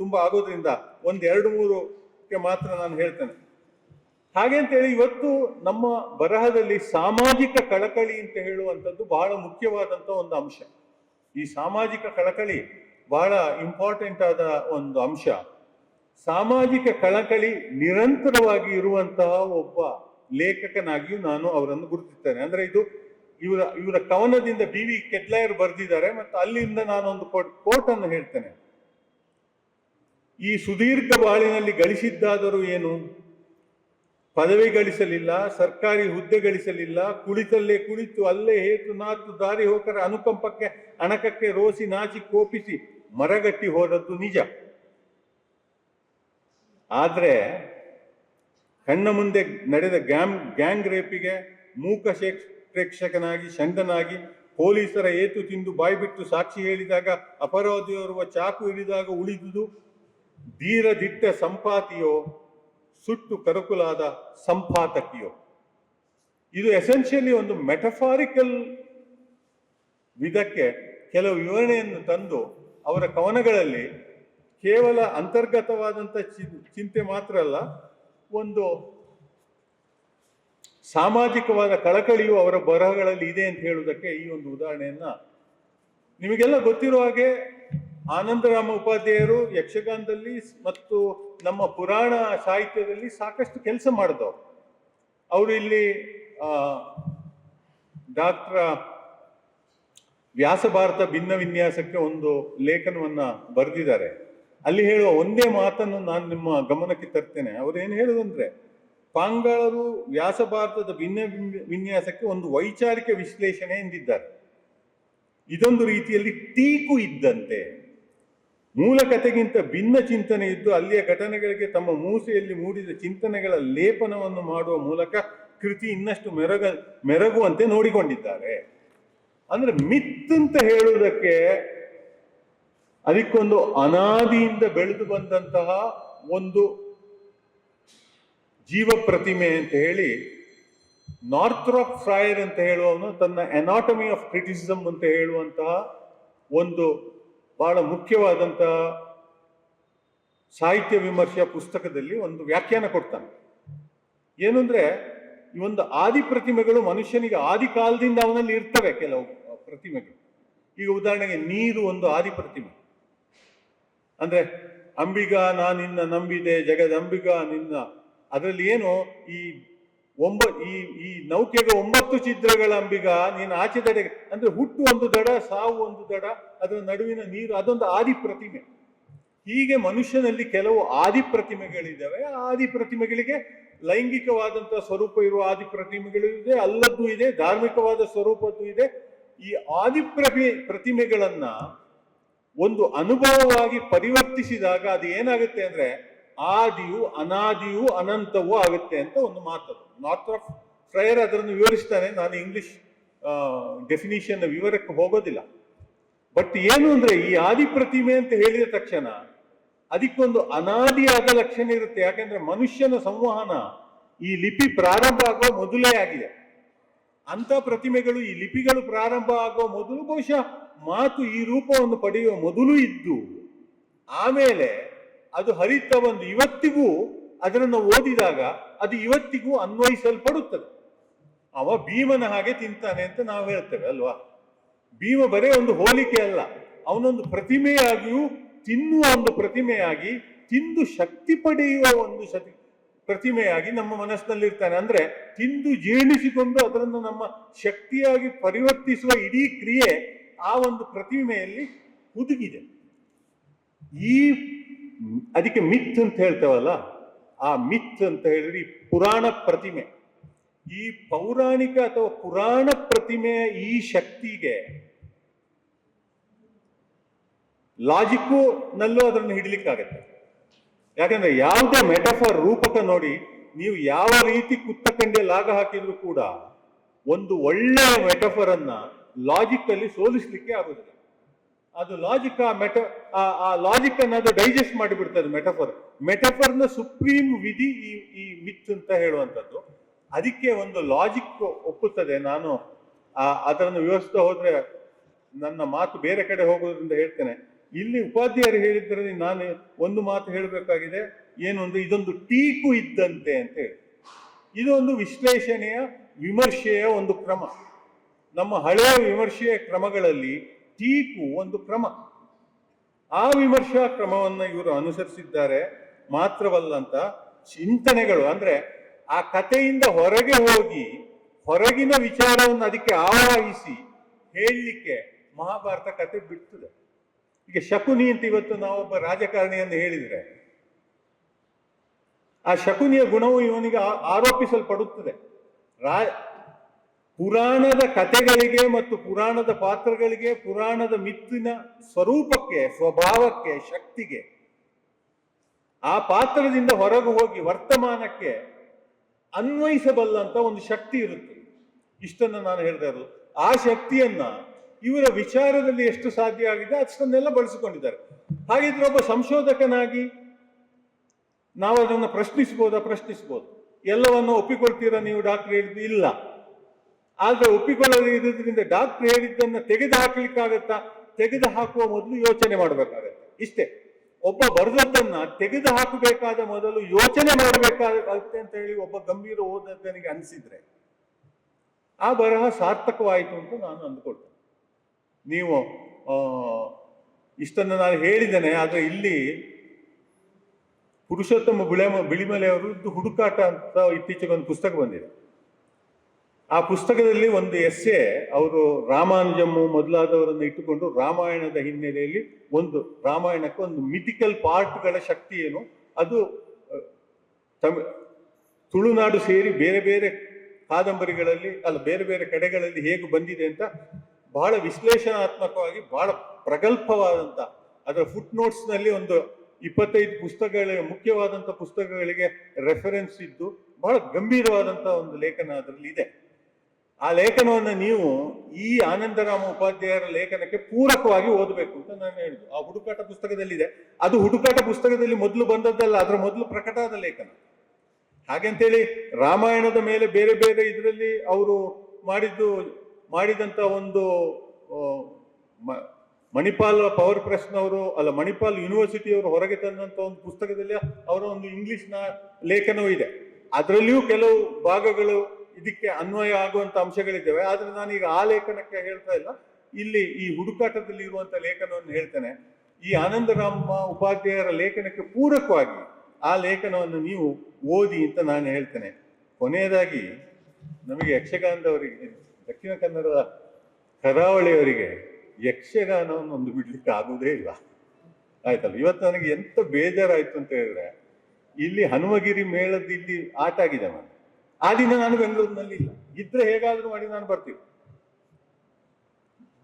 ತುಂಬ ಆಗೋದ್ರಿಂದ ಒಂದು ಎರಡು ಮೂರುಕ್ಕೆ ಮಾತ್ರ ನಾನು ಹೇಳ್ತೇನೆ. ಹಾಗೆ ಅಂತೇಳಿ ಇವತ್ತು ನಮ್ಮ ಬರಹದಲ್ಲಿ ಸಾಮಾಜಿಕ ಕಳಕಳಿ ಅಂತ ಹೇಳುವಂಥದ್ದು ಬಹಳ ಮುಖ್ಯವಾದಂಥ ಒಂದು ಅಂಶ. ಈ ಸಾಮಾಜಿಕ ಕಳಕಳಿ ಬಹಳ ಇಂಪಾರ್ಟೆಂಟ್ ಆದ ಒಂದು ಅಂಶ. ಸಾಮಾಜಿಕ ಕಳಕಳಿ ನಿರಂತರವಾಗಿ ಇರುವಂತಹ ಒಬ್ಬ ಲೇಖಕನಾಗಿಯೂ ನಾನು ಅವರನ್ನು ಗುರುತಿಸ್ತೇನೆ ಅಂದ್ರೆ ಇದು ಇವರ ಇವರ ಕವನದಿಂದ ಬಿ ವಿ ಕೆಟ್ಲಾಯರ್ ಬರೆದಿದ್ದಾರೆ ಮತ್ತು ಅಲ್ಲಿಂದ ನಾನೊಂದು ಕೋಟ್ ಅನ್ನು ಹೇಳ್ತೇನೆ. ಈ ಸುದೀರ್ಘ ಬಾಳಿನಲ್ಲಿ ಗಳಿಸಿದ್ದಾದರೂ ಏನು? ಪದವಿ ಗಳಿಸಲಿಲ್ಲ, ಸರ್ಕಾರಿ ಹುದ್ದೆ ಗಳಿಸಲಿಲ್ಲ, ಕುಳಿತಲ್ಲೇ ಕುಳಿತು, ಅಲ್ಲೇ ಹೇತು ನಾತು, ದಾರಿ ಹೋಕರ ಅನುಕಂಪಕ್ಕೆ, ಅಣಕಕ್ಕೆ ರೋಸಿ, ನಾಚಿ, ಕೋಪಿಸಿ ಮರಗಟ್ಟಿ ಹೋದದ್ದು ನಿಜ. ಆದ್ರೆ ಕಣ್ಣ ಮುಂದೆ ನಡೆದ ಗ್ಯಾಮ್ ಗ್ಯಾಂಗ್ ರೇಪಿಗೆ ಮೂಕ ಪ್ರೇಕ್ಷಕನಾಗಿ ಶಂಡನಾಗಿ ಪೊಲೀಸರ ಏತು ತಿಂದು ಬಾಯ್ಬಿಟ್ಟು ಸಾಕ್ಷಿ ಹೇಳಿದಾಗ ಅಪರಾಧಿಯೋರ್ವ ಚಾಕು ಹಿಡಿದಾಗ ಉಳಿದುದು ಧೀರ ದಿಟ್ಟ ಸಂಪಾತಿಯೋ, ಸುಟ್ಟು ಕರಕುಲಾದ ಸಂಪಾತಕಿಯೋ. ಇದು ಎಸೆನ್ಷಿಯಲಿ ಒಂದು ಮೆಟಫಾರಿಕಲ್ ವಿಧಕ್ಕೆ ಕೆಲವು ವಿವರಣೆಯನ್ನು ತಂದು ಅವರ ಕವನಗಳಲ್ಲಿ ಕೇವಲ ಅಂತರ್ಗತವಾದಂಥ ಚಿಂತೆ ಮಾತ್ರ ಅಲ್ಲ ಒಂದು ಸಾಮಾಜಿಕವಾದ ಕಳಕಳಿಯು ಅವರ ಬರಹಗಳಲ್ಲಿ ಇದೆ ಅಂತ ಹೇಳುವುದಕ್ಕೆ ಈ ಒಂದು ಉದಾಹರಣೆಯನ್ನ ನಿಮಗೆಲ್ಲ ಗೊತ್ತಿರೋ ಹಾಗೆ ಆನಂದರಾಮ ಉಪಾಧ್ಯಾಯರು ಯಕ್ಷಗಾನದಲ್ಲಿ ಮತ್ತು ನಮ್ಮ ಪುರಾಣ ಸಾಹಿತ್ಯದಲ್ಲಿ ಸಾಕಷ್ಟು ಕೆಲಸ ಮಾಡಿದವರು. ಅವರು ಇಲ್ಲಿ ಡಾಕ್ಟರ್ ವ್ಯಾಸ ಭಾರತ ಭಿನ್ನ ವಿನ್ಯಾಸಕ್ಕೆ ಒಂದು ಲೇಖನವನ್ನ ಬರೆದಿದ್ದಾರೆ. ಅಲ್ಲಿ ಹೇಳುವ ಒಂದೇ ಮಾತನ್ನು ನಾನು ನಿಮ್ಮ ಗಮನಕ್ಕೆ ತರ್ತೇನೆ. ಅವರು ಏನು ಹೇಳುದಂದ್ರೆ, ಪಾಂಗಾಳರು ವ್ಯಾಸ ಭಾರತದ ಭಿನ್ನ ವಿನ್- ವಿನ್ಯಾಸಕ್ಕೆ ಒಂದು ವೈಚಾರಿಕ ವಿಶ್ಲೇಷಣೆ ಎಂದಿದ್ದಾರೆ. ಇದೊಂದು ರೀತಿಯಲ್ಲಿ ಟೀಕು ಇದ್ದಂತೆ. ಮೂಲ ಕಥೆಗಿಂತ ಭಿನ್ನ ಚಿಂತನೆ ಇದ್ದು ಅಲ್ಲಿಯ ಘಟನೆಗಳಿಗೆ ತಮ್ಮ ಮೂಸೆಯಲ್ಲಿ ಮೂಡಿದ ಚಿಂತನೆಗಳ ಲೇಪನವನ್ನು ಮಾಡುವ ಮೂಲಕ ಕೃತಿ ಇನ್ನಷ್ಟು ಮೆರಗ, ಮೆರಗುವಂತೆ ನೋಡಿಕೊಂಡಿದ್ದಾರೆ. ಅಂದ್ರೆ ಮಿತ್ ಅಂತ ಹೇಳುವುದಕ್ಕೆ ಅದಕ್ಕೊಂದು ಅನಾದಿಯಿಂದ ಬೆಳೆದು ಬಂದಂತಹ ಒಂದು ಜೀವ ಪ್ರತಿಮೆ ಅಂತ ಹೇಳಿ ನಾರ್ಥ್ರಾಪ್ ಫ್ರಾಯರ್ ಅಂತ ಹೇಳುವವನು ತನ್ನ ಅನಾಟಮಿ ಆಫ್ ಕ್ರಿಟಿಸಿಸಮ್ ಅಂತ ಹೇಳುವಂತಹ ಒಂದು ಬಹಳ ಮುಖ್ಯವಾದಂತಹ ಸಾಹಿತ್ಯ ವಿಮರ್ಶೆಯ ಪುಸ್ತಕದಲ್ಲಿ ಒಂದು ವ್ಯಾಖ್ಯಾನ ಕೊಡ್ತಾನೆ. ಏನು ಅಂದ್ರೆ ಈ ಒಂದು ಆದಿ ಪ್ರತಿಮೆಗಳು ಮನುಷ್ಯನಿಗೆ ಆದಿ ಕಾಲದಿಂದ ಅವನಲ್ಲಿ ಇರ್ತವೆ ಕೆಲವು ಪ್ರತಿಮೆಗಳು. ಈಗ ಉದಾಹರಣೆಗೆ ನೀರು ಒಂದು ಆದಿ ಪ್ರತಿಮೆ. ಅಂದ್ರೆ ಅಂಬಿಗ ನಾನಿನ್ನ ನಂಬಿದೆ ಜಗದಂಬಿಗ ನಿನ್ನ. ಅದರಲ್ಲಿ ಏನು ಈ ಒಂಬ, ಈ ಈ ನೌಕೆಗೆ ಒಂಬತ್ತು ಛಿದ್ರಗಳ ಅಂಬಿಗ, ನೀನು ಆಚೆ ದಡೆಗೆ ಅಂದ್ರೆ ಹುಟ್ಟು ಒಂದು ದಡ, ಸಾವು ಒಂದು ದಡ, ಅದರ ನಡುವಿನ ನೀರು, ಅದೊಂದು ಆದಿ ಪ್ರತಿಮೆ ಹೀಗೆ ಮನುಷ್ಯನಲ್ಲಿ ಕೆಲವು ಆದಿ ಪ್ರತಿಮೆಗಳಿದ್ದಾವೆ ಆ ಆದಿ ಪ್ರತಿಮೆಗಳಿಗೆ ಲೈಂಗಿಕವಾದಂತಹ ಸ್ವರೂಪ ಇರುವ ಆದಿ ಪ್ರತಿಮೆಗಳು ಇದೆ, ಅಲ್ಲದ್ದು ಇದೆ, ಧಾರ್ಮಿಕವಾದ ಸ್ವರೂಪದ್ದು ಇದೆ. ಈ ಆದಿ ಪ್ರತಿ ಪ್ರತಿಮೆಗಳನ್ನ ಒಂದು ಅನುಭವವಾಗಿ ಪರಿವರ್ತಿಸಿದಾಗ ಅದು ಏನಾಗುತ್ತೆ ಅಂದ್ರೆ ಆದಿಯು ಅನಾದಿಯು ಅನಂತವೂ ಆಗುತ್ತೆ ಅಂತ ಒಂದು ಮಾತದು ನಾರ್ತ್ ಆಫ್ ಫ್ರೈಯರ್ ಅದರನ್ನು ವಿವರಿಸ್ತಾನೆ. ನಾನು ಇಂಗ್ಲಿಷ್ ಡೆಫಿನಿಷನ್ ವಿವರಕ್ಕೆ ಹೋಗೋದಿಲ್ಲ. ಬಟ್ ಏನು ಅಂದ್ರೆ ಈ ಆದಿ ಪ್ರತಿಮೆ ಅಂತ ಹೇಳಿದ ತಕ್ಷಣ ಅದಕ್ಕೊಂದು ಅನಾದಿಯಾದ ಲಕ್ಷಣ ಇರುತ್ತೆ. ಯಾಕಂದ್ರೆ ಮನುಷ್ಯನ ಸಂವಹನ ಈ ಲಿಪಿ ಪ್ರಾರಂಭ ಆಗುವ ಮೊದಲೇ ಆಗಿದೆ. ಅಂತ ಪ್ರತಿಮೆಗಳು ಈ ಲಿಪಿಗಳು ಪ್ರಾರಂಭ ಆಗುವ ಮೊದಲು ಬಹುಶಃ ಮಾತು ಈ ರೂಪವನ್ನು ಪಡೆಯುವ ಮೊದಲು ಇದ್ದು, ಆಮೇಲೆ ಅದು ಹರಿತ ಒಂದು ಇವತ್ತಿಗೂ ಅದನ್ನು ಓದಿದಾಗ ಅದು ಇವತ್ತಿಗೂ ಅನ್ವಯಿಸಲ್ಪಡುತ್ತದೆ. ಅವ ಭೀಮನ ಹಾಗೆ ತಿಂತಾನೆ ಅಂತ ನಾವು ಹೇಳ್ತೇವೆ, ಅಲ್ವಾ? ಭೀಮ ಬರೇ ಒಂದು ಹೋಲಿಕೆ ಅಲ್ಲ. ಅವನೊಂದು ಪ್ರತಿಮೆಯಾಗಿಯೂ, ತಿನ್ನುವ ಒಂದು ಪ್ರತಿಮೆಯಾಗಿ, ತಿಂದು ಶಕ್ತಿ ಪಡೆಯುವ ಒಂದು ಶಕ್ತಿ ಪ್ರತಿಮೆಯಾಗಿ ನಮ್ಮ ಮನಸ್ಸಿನಲ್ಲಿರ್ತಾನೆ. ಅಂದ್ರೆ ತಿಂದು ಜೀರ್ಣಿಸಿಕೊಂಡು ಅದನ್ನು ನಮ್ಮ ಶಕ್ತಿಯಾಗಿ ಪರಿವರ್ತಿಸುವ ಇಡೀ ಕ್ರಿಯೆ ಆ ಒಂದು ಪ್ರತಿಮೆಯಲ್ಲಿ ಹುದುಗಿದೆ. ಈ ಅದಕ್ಕೆ ಮಿತ್ ಅಂತ ಹೇಳ್ತೇವಲ್ಲ, ಆ ಮಿತ್ ಅಂತ ಈ ಪುರಾಣ ಪ್ರತಿಮೆ. ಈ ಪೌರಾಣಿಕ ಅಥವಾ ಪುರಾಣ ಪ್ರತಿಮೆಯ ಈ ಶಕ್ತಿಗೆ ಲಾಜಿಕ್ಕು ನಲ್ಲೂ ಅದನ್ನು ಹಿಡಿಲಿಕ್ಕಾಗತ್ತೆ. ಯಾಕಂದ್ರೆ ಯಾವುದೇ ಮೆಟಫರ್ ರೂಪಕ ನೋಡಿ ನೀವು ಯಾವ ರೀತಿ ಕುತ್ತಕಂಡೆ ಲಾಗ ಹಾಕಿದ್ರು ಕೂಡ ಒಂದು ಒಳ್ಳೆಯ ಮೆಟಫರ್ ಅನ್ನ ಲಾಜಿಕ್ ಅಲ್ಲಿ ಸೋಲಿಸ್ಲಿಕ್ಕೆ ಆಗುದಿಲ್ಲ. ಅದು ಲಾಜಿಕ್ ಆ ಮೆಟ, ಆ- ಲಾಜಿಕ್ ಅನ್ನ ಅದು ಡೈಜೆಸ್ಟ್ ಮಾಡಿಬಿಡ್ತದೆ ಮೆಟಫರ್. ಮೆಟಫರ್ನ ಸುಪ್ರೀಂ ವಿಧಿ ಈ ಈ ಮಿತ್ ಅಂತ ಹೇಳುವಂಥದ್ದು. ಅದಕ್ಕೆ ಒಂದು ಲಾಜಿಕ್ ಒಪ್ಪುತ್ತದೆ. ನಾನು ಅದನ್ನು ವಿವರಿಸ್ತಾ ಹೋದ್ರೆ ನನ್ನ ಮಾತು ಬೇರೆ ಕಡೆ ಹೋಗೋದ್ರಿಂದ ಹೇಳ್ತೇನೆ. ಇಲ್ಲಿ ಉಪಾಧ್ಯಾಯರು ಹೇಳಿದ್ರಲ್ಲಿ ನಾನು ಒಂದು ಮಾತು ಹೇಳಬೇಕಾಗಿದೆ. ಏನು ಅಂದ್ರೆ ಇದೊಂದು ಟೀಕು ಇದ್ದಂತೆ ಅಂತ ಹೇಳಿ. ಇದೊಂದು ವಿಶ್ಲೇಷಣೆಯ ವಿಮರ್ಶೆಯ ಒಂದು ಕ್ರಮ. ನಮ್ಮ ಹಳೆಯ ವಿಮರ್ಶೆಯ ಕ್ರಮಗಳಲ್ಲಿ ಟೀಕು ಒಂದು ಕ್ರಮ. ಆ ವಿಮರ್ಶಾ ಕ್ರಮವನ್ನು ಇವರು ಅನುಸರಿಸಿದ್ದಾರೆ. ಮಾತ್ರವಲ್ಲಂತ ಚಿಂತನೆಗಳು, ಅಂದ್ರೆ ಆ ಕಥೆಯಿಂದ ಹೊರಗೆ ಹೋಗಿ ಹೊರಗಿನ ವಿಚಾರವನ್ನು ಅದಕ್ಕೆ ಆವಾಹಿಸಿ ಹೇಳಲಿಕ್ಕೆ ಮಹಾಭಾರತ ಕತೆ ಬಿಡ್ತದೆ. ಈಗ ಶಕುನಿ ಅಂತ ಇವತ್ತು ನಾವೊಬ್ಬ ರಾಜಕಾರಣಿಯನ್ನು ಹೇಳಿದ್ರೆ, ಆ ಶಕುನಿಯ ಗುಣವು ಇವನಿಗೆ ಆರೋಪಿಸಲ್ಪಡುತ್ತದೆ. ರಾ, ಪುರಾಣದ ಕಥೆಗಳಿಗೆ ಮತ್ತು ಪುರಾಣದ ಪಾತ್ರಗಳಿಗೆ, ಪುರಾಣದ ಮಿತ್ತಿನ ಸ್ವರೂಪಕ್ಕೆ, ಸ್ವಭಾವಕ್ಕೆ, ಶಕ್ತಿಗೆ, ಆ ಪಾತ್ರದಿಂದ ಹೊರಗೆ ಹೋಗಿ ವರ್ತಮಾನಕ್ಕೆ ಅನ್ವಯಿಸಬಲ್ಲಂತ ಒಂದು ಶಕ್ತಿ ಇರುತ್ತೆ. ಇಷ್ಟನ್ನು ನಾನು ಹೇಳ್ತಾ ಇರೋದು. ಆ ಶಕ್ತಿಯನ್ನ ಇವರ ವಿಚಾರದಲ್ಲಿ ಎಷ್ಟು ಸಾಧ್ಯ ಆಗಿದೆ ಅಷ್ಟನ್ನೆಲ್ಲ ಬಳಸಿಕೊಂಡಿದ್ದಾರೆ. ಹಾಗಿದ್ರೆ ಒಬ್ಬ ಸಂಶೋಧಕನಾಗಿ ನಾವು ಅದನ್ನು ಪ್ರಶ್ನಿಸ್ಬೋದಾ? ಪ್ರಶ್ನಿಸ್ಬೋದು. ಎಲ್ಲವನ್ನು ಒಪ್ಪಿಕೊಳ್ತೀರಾ ನೀವು ಡಾಕ್ಟರ್ ಹೇಳಿದ್ದು? ಇಲ್ಲ. ಆದ್ರೆ ಒಪ್ಪಿಕೊಳ್ಳದೆ ಇರೋದ್ರಿಂದ ಡಾಕ್ಟರ್ ಹೇಳಿದ್ದನ್ನು ತೆಗೆದು ಹಾಕ್ಲಿಕ್ಕಾಗತ್ತಾ ತೆಗೆದು ಹಾಕುವ ಮೊದಲು ಯೋಚನೆ ಮಾಡಬೇಕಾಗತ್ತೆ. ಇಷ್ಟೇ. ಒಬ್ಬ ಬರೆದದ್ದನ್ನ ತೆಗೆದು ಹಾಕಬೇಕಾದ ಮೊದಲು ಯೋಚನೆ ಮಾಡಬೇಕಾಗತ್ತೆ ಅಂತ ಹೇಳಿ ಒಬ್ಬ ಗಂಭೀರ ಓದದ್ದನಿಗೆ ಅನಿಸಿದ್ರೆ ಆ ಬರಹ ಸಾರ್ಥಕವಾಯಿತು ಅಂತ ನಾನು ಅಂದ್ಕೊಳ್ತೇನೆ. ನೀವು ಇಷ್ಟನ್ನು ನಾನು ಹೇಳಿದ್ದೇನೆ, ಆದರೆ ಇಲ್ಲಿ ಪುರುಷೋತ್ತಮ ಬಿಳೆ ಬಿಳಿಮಲೆ ಅವರದ್ದು ಹುಡುಕಾಟ ಅಂತ ಇತ್ತೀಚೆಗೆ ಒಂದು ಪುಸ್ತಕ ಬಂದಿದೆ. ಆ ಪುಸ್ತಕದಲ್ಲಿ ಒಂದು ಎಸ್ಸೆ ಅವರು ರಾಮಾನುಜಮ್ಮು ಮೊದಲಾದವರನ್ನು ಇಟ್ಟುಕೊಂಡು ರಾಮಾಯಣದ ಹಿನ್ನೆಲೆಯಲ್ಲಿ ಒಂದು, ರಾಮಾಯಣಕ್ಕೆ ಒಂದು ಮಿಥಿಕಲ್ ಪಾರ್ಟ್ಗಳ ಶಕ್ತಿ ಏನು, ಅದು ತಮಿ ತುಳುನಾಡು ಸೇರಿ ಬೇರೆ ಬೇರೆ ಕಾದಂಬರಿಗಳಲ್ಲಿ, ಅಲ್ಲ, ಬೇರೆ ಬೇರೆ ಕಡೆಗಳಲ್ಲಿ ಹೇಗೆ ಬಂದಿದೆ ಅಂತ ಬಹಳ ವಿಶ್ಲೇಷಣಾತ್ಮಕವಾಗಿ, ಬಹಳ ಪ್ರಗಲ್ಭವಾದಂತ, ಅದರ ಫುಟ್ ನೋಟ್ಸ್ನಲ್ಲಿ ಒಂದು ಇಪ್ಪತ್ತೈದು ಪುಸ್ತಕಗಳ ಮುಖ್ಯವಾದಂಥ ಪುಸ್ತಕಗಳಿಗೆ ರೆಫರೆನ್ಸ್ ಇದ್ದು, ಬಹಳ ಗಂಭೀರವಾದಂಥ ಒಂದು ಲೇಖನ ಅದರಲ್ಲಿ ಇದೆ. ಆ ಲೇಖನವನ್ನು ನೀವು ಈ ಆನಂದರಾಮ ಉಪಾಧ್ಯಾಯರ ಲೇಖನಕ್ಕೆ ಪೂರಕವಾಗಿ ಓದಬೇಕು ಅಂತ ನಾನು ಹೇಳಿದ್ದು. ಆ ಹುಡುಕಾಟ ಪುಸ್ತಕದಲ್ಲಿದೆ. ಅದು ಹುಡುಕಾಟ ಪುಸ್ತಕದಲ್ಲಿ ಮೊದಲು ಬಂದದ್ದಲ್ಲ, ಅದರ ಮೊದಲು ಪ್ರಕಟ ಆದ ಲೇಖನ. ಹಾಗೆಂತೇಳಿ ರಾಮಾಯಣದ ಮೇಲೆ ಬೇರೆ ಬೇರೆ ಇದರಲ್ಲಿ ಅವರು ಮಾಡಿದ್ದು ಮಾಡಿದಂತ ಒಂದು ಮಣಿಪಾಲ್ ಪವರ್ ಪ್ರೆಸ್ನವರು ಅಲ್ಲ ಮಣಿಪಾಲ್ ಯೂನಿವರ್ಸಿಟಿಯವರು ಹೊರಗೆ ತಂದಂತ ಒಂದು ಪುಸ್ತಕದಲ್ಲಿ ಅವರ ಒಂದು ಇಂಗ್ಲಿಷ್ನ ಲೇಖನವೂ ಇದೆ. ಅದರಲ್ಲಿಯೂ ಕೆಲವು ಭಾಗಗಳು ಇದಕ್ಕೆ ಅನ್ವಯ ಆಗುವಂತ ಅಂಶಗಳಿದ್ದಾವೆ. ಆದ್ರೆ ನಾನೀಗ ಆ ಲೇಖನಕ್ಕೆ ಹೇಳ್ತಾ ಇಲ್ಲ. ಇಲ್ಲಿ ಈ ಹುಡುಕಾಟದಲ್ಲಿ ಇರುವಂತ ಲೇಖನವನ್ನು ಹೇಳ್ತೇನೆ. ಈ ಆನಂದರಾಮ ಉಪಾಧ್ಯಾಯರ ಲೇಖನಕ್ಕೆ ಪೂರಕವಾಗಿ ಆ ಲೇಖನವನ್ನು ನೀವು ಓದಿ ಅಂತ ನಾನು ಹೇಳ್ತೇನೆ. ಕೊನೆಯದಾಗಿ ನಮಗೆ ಯಕ್ಷಗಾನದವರಿಗೆ ದಕ್ಷಿಣ ಕನ್ನಡದ ಕರಾವಳಿಯವರಿಗೆ ಯಕ್ಷಗಾನವನ್ನು ಒಂದು ಬಿಡ್ಲಿಕ್ಕೆ ಆಗುವುದೇ ಇಲ್ಲ. ಆಯ್ತಲ್ಲ? ಇವತ್ತು ನನಗೆ ಎಂತ ಬೇಜಾರಾಯ್ತು ಅಂತ ಹೇಳಿದ್ರೆ, ಇಲ್ಲಿ ಹನುಮಗಿರಿ ಮೇಳದ ಇಲ್ಲಿ ಆಟ ಆಗಿದೆ ನಾನು ಆ ದಿನ ನಾನು ಬೆಂಗಳೂರಿನಲ್ಲಿ ಇಲ್ಲ. ಇದ್ರೆ ಹೇಗಾದ್ರೂ ಮಾಡಿ ನಾನು ಬರ್ತೀನಿ.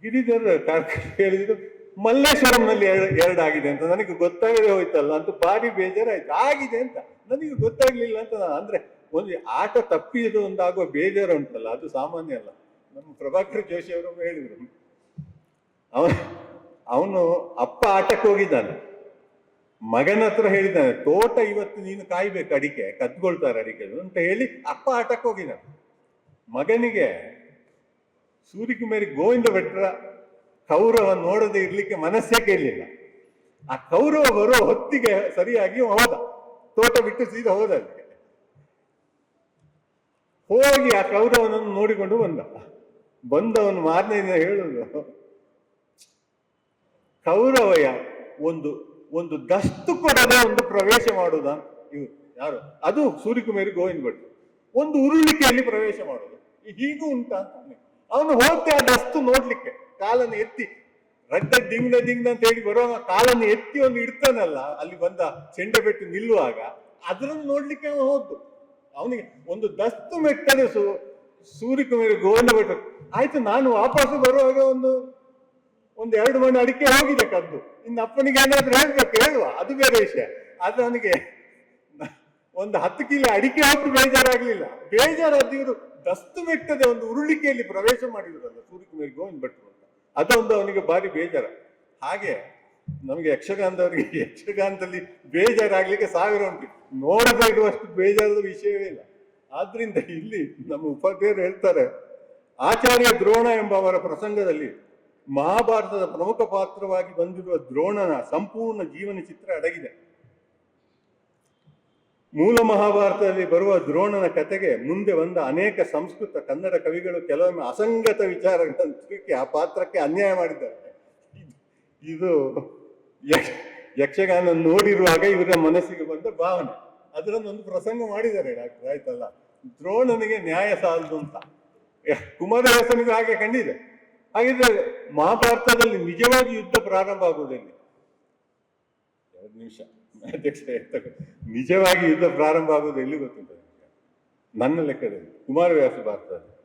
ಗಿರಿಧರ್ ಹೇಳಿದ್ರು ಮಲ್ಲೇಶ್ವರಂನಲ್ಲಿ ಎರಡು ಎರಡು ಆಗಿದೆ ಅಂತ ನನಗೆ ಗೊತ್ತಾಗದೆ ಹೋಯ್ತಲ್ಲ ಅಂತ ಭಾರಿ ಬೇಜಾರಾಯ್ತು. ಆಗಿದೆ ಅಂತ. ನನಗೆ ಗೊತ್ತಾಗ್ಲಿಲ್ಲ ಅಂತ ನಾನು. ಅಂದ್ರೆ ಒಂದು ಆಟ ತಪ್ಪಿದ್ರು ಒಂದಾಗುವ ಬೇಜಾರು ಉಂಟಲ್ಲ, ಅದು ಸಾಮಾನ್ಯ ಅಲ್ಲ. ನಮ್ಮ ಪ್ರಭಾಕರ್ ಜೋಶಿ ಅವರು ಹೇಳಿದ್ರು. ಅವನು ಅವನು ಅಪ್ಪ ಆಟಕ್ಕೆ ಹೋಗಿದ್ದಾನೆ. ಮಗನ ಹತ್ರ ಹೇಳಿದ್ದಾನೆ, ತೋಟ ಇವತ್ತು ನೀನು ಕಾಯ್ಬೇಕು ಅಡಿಕೆ, ಕದ್ಕೊಳ್ತಾರೆ ಅಡಿಕೆ ಅಂತ ಹೇಳಿ ಅಪ್ಪ ಆಟಕ್ಕೆ ಹೋಗಿದ್ದಾನೆ. ಮಗನಿಗೆ ಸೂರ್ಯಕುಮಾರಿ ಗೋವಿಂದ ಭಟ್ರ ಕೌರವ ನೋಡದೆ ಇರ್ಲಿಕ್ಕೆ ಮನಸ್ಸೇ ಕೇಳಲಿಲ್ಲ. ಆ ಕೌರವ ಬರೋ ಹೊತ್ತಿಗೆ ಸರಿಯಾಗಿ ಹೋದ. ತೋಟ ಬಿಟ್ಟು ಸೀದಾ ಹೋದ ಹೋಗಿ ಆ ಕೌರವನನ್ನು ನೋಡಿಕೊಂಡು ಬಂದ. ಬಂದವನು ಮಾರನೇ ದಿನ ಹೇಳುದು, ಕೌರವಯ ಒಂದು ಒಂದು ದಸ್ತು ಕೊಡದ ಒಂದು ಪ್ರವೇಶ ಮಾಡುದ? ಇವ್ರು ಯಾರು? ಅದು ಸೂರ್ಯಕುಮಾರಿ ಗೋವಿಂದ ಭಟ್. ಒಂದು ಉರುಳಿಕೆಯಲ್ಲಿ ಪ್ರವೇಶ ಮಾಡುದು. ಹೀಗೂ ಉಂಟ ಅವನು ಹೋಗ್ತೆ ಆ ದಸ್ತು ನೋಡ್ಲಿಕ್ಕೆ. ಕಾಲನ್ನು ಎತ್ತಿ ರಡ್ಡ ದಿಂಗ್ನ ದಿಂಗ್ನ ಅಂತ ಹೇಳಿ ಬರುವಾಗ ಕಾಲನ್ನು ಎತ್ತಿ ಒಂದು ಇಡ್ತಾನಲ್ಲ, ಅಲ್ಲಿ ಬಂದ ಚೆಂಡೆ ಬೆಟ್ಟು ನಿಲ್ಲುವಾಗ, ಅದನ್ನು ನೋಡ್ಲಿಕ್ಕೆ ಅವನು ಹೋದ್ದು. ಅವನಿಗೆ ಒಂದು ದಸ್ತು ಮೆಟ್ಟನೆ ಸು ಸೂರ್ಯಕುಮಾರಿ ಗೋವಿಂದ ಭಟ್. ಆಯ್ತು, ನಾನು ವಾಪಸ್ ಬರುವಾಗ ಒಂದು ಒಂದು ಎರಡು ಮಣ್ಣು ಅಡಿಕೆ ಹೋಗಿದೆ ಕದ್ದು. ಇನ್ನು ಅಪ್ಪನಿಗೆ ಏನಾದ್ರೂ ಹೇಳ್ಬೇಕು, ಹೇಳುವ. ಅದು ಬೇರೆ ವಿಷಯ. ಆದ್ರೆ ನನಗೆ ಒಂದು ಹತ್ತು ಕಿಲೋ ಅಡಿಕೆ ಹೊತ್ತು ಬೇಜಾರಾಗ್ಲಿಲ್ಲ. ಬೇಜಾರಾದ ಇವರು ದಸ್ತು ಮೆಟ್ಟದೆ ಒಂದು ಉರುಳಿಕೆಯಲ್ಲಿ ಪ್ರವೇಶ ಮಾಡಿದ್ರಲ್ಲ ಸೂರ್ಯಕುಮಾರಿ ಗೋವಿಂದ ಭಟ್ರು ಅಂತ. ಅದೊಂದು ಅವನಿಗೆ ಭಾರಿ ಬೇಜಾರ. ಹಾಗೆ ನಮಗೆ ಯಕ್ಷಗಾನದವರಿಗೆ ಯಕ್ಷಗಾನದಲ್ಲಿ ಬೇಜಾರಾಗ್ಲಿಕ್ಕೆ ಸಾವಿರ ಉಂಟು. ನೋಡದೇ ಇರುವಷ್ಟು ಬೇಜಾರದ ವಿಷಯವೇ ಇಲ್ಲ. ಆದ್ರಿಂದ ಇಲ್ಲಿ ನಮ್ಮ ಉಪಾಧ್ಯಾಯರು ಹೇಳ್ತಾರೆ, ಆಚಾರ್ಯ ದ್ರೋಣ ಎಂಬ ಅವರ ಪ್ರಸಂಗದಲ್ಲಿ ಮಹಾಭಾರತದ ಪ್ರಮುಖ ಪಾತ್ರವಾಗಿ ಬಂದಿರುವ ದ್ರೋಣನ ಸಂಪೂರ್ಣ ಜೀವನ ಚಿತ್ರ ಅಡಗಿದೆ. ಮೂಲ ಮಹಾಭಾರತದಲ್ಲಿ ಬರುವ ದ್ರೋಣನ ಕತೆಗೆ ಮುಂದೆ ಬಂದ ಅನೇಕ ಸಂಸ್ಕೃತ ಕನ್ನಡ ಕವಿಗಳು ಕೆಲವೊಮ್ಮೆ ಅಸಂಗತ ವಿಚಾರಗಳನ್ನು ತಿರುಗಿ ಆ ಪಾತ್ರಕ್ಕೆ ಅನ್ಯಾಯ ಮಾಡಿದ್ದಾರೆ. ಇದು ಯಕ್ಷ- ಯಕ್ಷಗಾನ ನೋಡಿರುವಾಗ ಇವರ ಮನಸ್ಸಿಗೆ ಬಂದ ಭಾವನೆ. ಅದರನ್ನೊಂದು ಪ್ರಸಂಗ ಮಾಡಿದ್ದಾರೆ ಡಾಕ್ಟರ್, ಆಯ್ತಲ್ಲ? ದ್ರೋಣನಿಗೆ ನ್ಯಾಯ ಸಾಲದು ಅಂತ. ಕುಮಾರವ್ಯಾಸನಿಗೂ ಹಾಗೆ ಕಂಡಿದೆ. ಹಾಗಿದ್ರೆ ಮಹಾಭಾರತದಲ್ಲಿ ನಿಜವಾಗಿ ಯುದ್ಧ ಪ್ರಾರಂಭ ಆಗುವುದಿಲ್ಲ? ಎರಡು ನಿಮಿಷ. ಅಧ್ಯಕ್ಷ ನಿಜವಾಗಿ ಯುದ್ಧ ಪ್ರಾರಂಭ ಆಗುವುದು ಎಲ್ಲಿ ಗೊತ್ತುಂಟು ನನ್ನ ಲೆಕ್ಕದಲ್ಲಿ ಕುಮಾರವ್ಯಾಸ ಭಾರತದಲ್ಲಿ.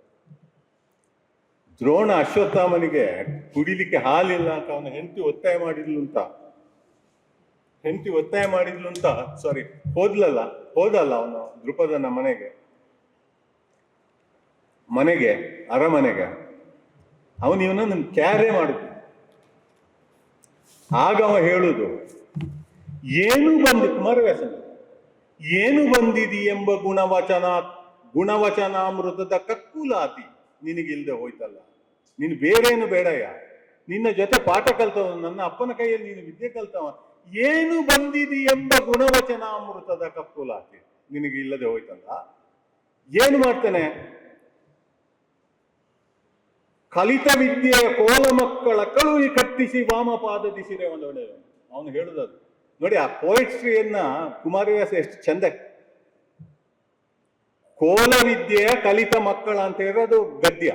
ದ್ರೋಣ ಅಶ್ವತ್ಥಾಮನಿಗೆ ಕುಡಿಲಿಕ್ಕೆ ಹಾಲಿಲ್ಲ ಅಂತ ಅವನ ಹೆಂಡತಿ ಒತ್ತಾಯ ಮಾಡಿದ್ಲು ಅಂತ. ಹೆಂಡತಿ ಒತ್ತಾಯ ಮಾಡಿದ್ಲು ಅಂತ ಸಾರಿ ಹೋದ್ಲಲ್ಲ, ಹೋದಲ್ಲ ಅವನು ದೃಪದನ ಮನೆಗೆ. ಮನೆಗೆ, ಅರಮನೆಗೆ. ಅವನು ಇವನನ್ನು ಕ್ಯಾರೇ ಮಾಡುದು ಆಗ ಅವ ಹೇಳುದು, ಏನು ಬಂದಿ ಕುಮಾರವ್ಯಾಸನ, ಏನು ಬಂದಿದಿ ಎಂಬ ಗುಣವಚನ ಗುಣವಚನ ಗುಣವಚನಾಮೃತದ ಕಕ್ಕುಲಾತಿ ನಿನಗಿಲ್ದೆ ಹೋಯ್ತಲ್ಲ. ನೀನು ಬೇರೇನು ಬೇಡಯ್ಯ. ನಿನ್ನ ಜೊತೆ ಪಾಠ ಕಲ್ತವ ನನ್ನ ಅಪ್ಪನ ಕೈಯಲ್ಲಿ ನೀನು ವಿದ್ಯೆ ಕಲ್ತವ ಏನು ಬಂದಿದೆ ಎಂಬ ಗುಣವಚನಾಮೃತದ ಕಪ್ಪುಲಾತಿ? ನಿನಗೆ ಇಲ್ಲದೆ ಹೋಯ್ತಲ್ಲ. ಏನು ಮಾಡ್ತೇನೆ? ಕಲಿತ ವಿದ್ಯೆಯ ಕೋಲ ಮಕ್ಕಳ ಕಳುಹಿ ಕಟ್ಟಿಸಿ ವಾಮಪಾದದಿ ಸಿರೆ ಒಳ್ಳೆಯ ಅವನು ಹೇಳುದದು. ನೋಡಿ, ಆ ಪೋಯಿಟ್ರಿಯನ್ನ ಕುಮಾರವ್ಯಾಸ ಎಷ್ಟು ಚಂದ. ಕೋಲ ವಿದ್ಯೆಯ ಕಲಿತ ಮಕ್ಕಳ ಅಂತ ಹೇಳಿದ್ರೆ ಅದು ಗದ್ಯ.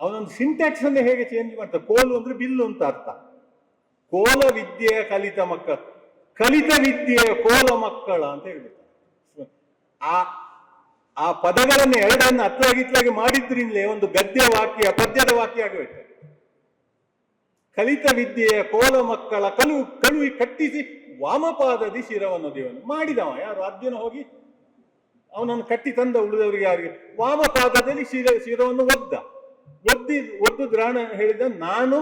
ಅವನೊಂದು ಸಿಂಟ್ಯಾಕ್ಸ್ ಅನ್ನು ಹೇಗೆ ಚೇಂಜ್ ಮಾಡ್ತಾರೆ? ಕೋಲು ಅಂದ್ರೆ ಬಿಲ್ಲು ಅಂತ ಅರ್ಥ. ಕೋಲ ವಿದ್ಯೆಯ ಕಲಿತ ಮಕ್ಕಳ. ಕಲಿತ ವಿದ್ಯೆಯ ಕೋಲ ಮಕ್ಕಳ ಅಂತ ಹೇಳ್ತಾರೆ ಆ ಆ ಪದಗಳನ್ನು ಎರಡನ್ನು ಹತ್ಲಾಗಿತ್ಲಾಗಿ ಮಾಡಿದ್ರಿಂದಲೇ ಒಂದು ಗದ್ಯ ವಾಕ್ಯ, ಪದ್ಯದ ವಾಕ್ಯ ಆಗಬೇಕು. ಕಲಿತ ವಿದ್ಯೆಯ ಕೋಲ ಮಕ್ಕಳ ಕಲು ಕಳುವಿ ಕಟ್ಟಿಸಿ ವಾಮಪಾದದಿ ಶಿರವನ್ನು ದೇವನು ಮಾಡಿದವ. ಯಾರು? ಅರ್ಜುನ ಹೋಗಿ ಅವನನ್ನು ಕಟ್ಟಿ ತಂದ ಉಳಿದವರಿಗೆ ಯಾರಿಗೆ? ವಾಮಪಾದದಲ್ಲಿ ಶಿರ, ಶಿರವನ್ನು ಒದ್ದ. ಒದ್ದಿ, ಒದ್ದು ದ್ರಾಣ ಹೇಳಿದ, ನಾನು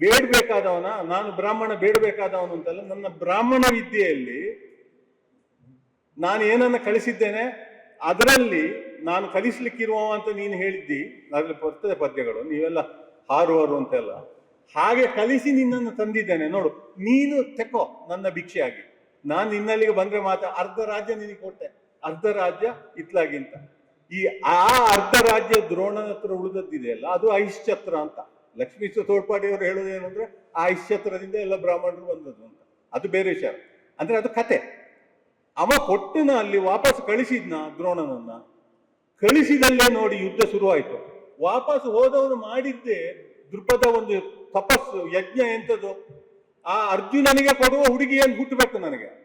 ಬೇಡಬೇಕಾದವನ, ನಾನು ಬ್ರಾಹ್ಮಣ ಬೇಡಬೇಕಾದವನು ಅಂತಲ್ಲ, ನನ್ನ ಬ್ರಾಹ್ಮಣ ವಿದ್ಯೆಯಲ್ಲಿ ನಾನು ಏನನ್ನ ಕಲಿಸಿದ್ದೇನೆ, ಅದರಲ್ಲಿ ನಾನು ಕಲಿಸ್ಲಿಕ್ಕಿರುವ ಅಂತ ನೀನು ಹೇಳಿದ್ದಿ ಅದ್ರಲ್ಲಿ ಬರ್ತದೆ ಪದ್ಯಗಳು, ನೀವೆಲ್ಲ ಹಾರುವರು ಅಂತೆಲ್ಲ. ಹಾಗೆ ಕಲಿಸಿ ನಿನ್ನನ್ನು ತಂದಿದ್ದೇನೆ, ನೋಡು, ನೀನು ತೆಕೋ ನನ್ನ ಭಿಕ್ಷೆಯಾಗಿ. ನಾನು ನಿನ್ನಲ್ಲಿಗೆ ಬಂದ್ರೆ ಮಾತ್ರ ಅರ್ಧ ರಾಜ್ಯ ನಿನಗೆ ಕೊಟ್ಟೆ, ಅರ್ಧ ರಾಜ್ಯ ಇತ್ಲಾಗಿಂತ. ಈ ಆ ಅರ್ಧ ರಾಜ್ಯ ದ್ರೋಣನ ಹತ್ರ ಉಳಿದದ್ದಿದೆಯಲ್ಲ, ಅದು ಐಶ್ಚತ್ರ ಅಂತ. ಲಕ್ಷ್ಮೀ ತೋಡ್ಪಾಡಿ ಅವರು ಹೇಳೋದು ಅಂದ್ರೆ, ಆ ಇಶ್ಚತ್ರದಿಂದ ಎಲ್ಲ ಬ್ರಾಹ್ಮಣರು ಬಂದದ್ದು ಅಂತ. ಅದು ಬೇರೆ ವಿಷಯ ಅಂದ್ರೆ ಅದು ಕತೆ. ಅವ ಕೊಟ್ಟನ ಅಲ್ಲಿ ವಾಪಸ್ ಕಳಿಸಿದ್ನ ದ್ರೋಣನನ್ನ, ಕಳಿಸಿದಲ್ಲೇ ನೋಡಿ ಯುದ್ಧ ಶುರುವಾಯಿತು. ವಾಪಸ್ ಹೋದವನು ಮಾಡಿದ್ದೆ ದೃಪದ ಒಂದು ತಪಸ್ಸು, ಯಜ್ಞ ಎಂಥದ್ದು ಆ ಅರ್ಜುನನಿಗೆ ಕೊಡುವ ಹುಡುಗಿಯನ್ನು ಹುಟ್ಟಬೇಕು ನನಗೆ?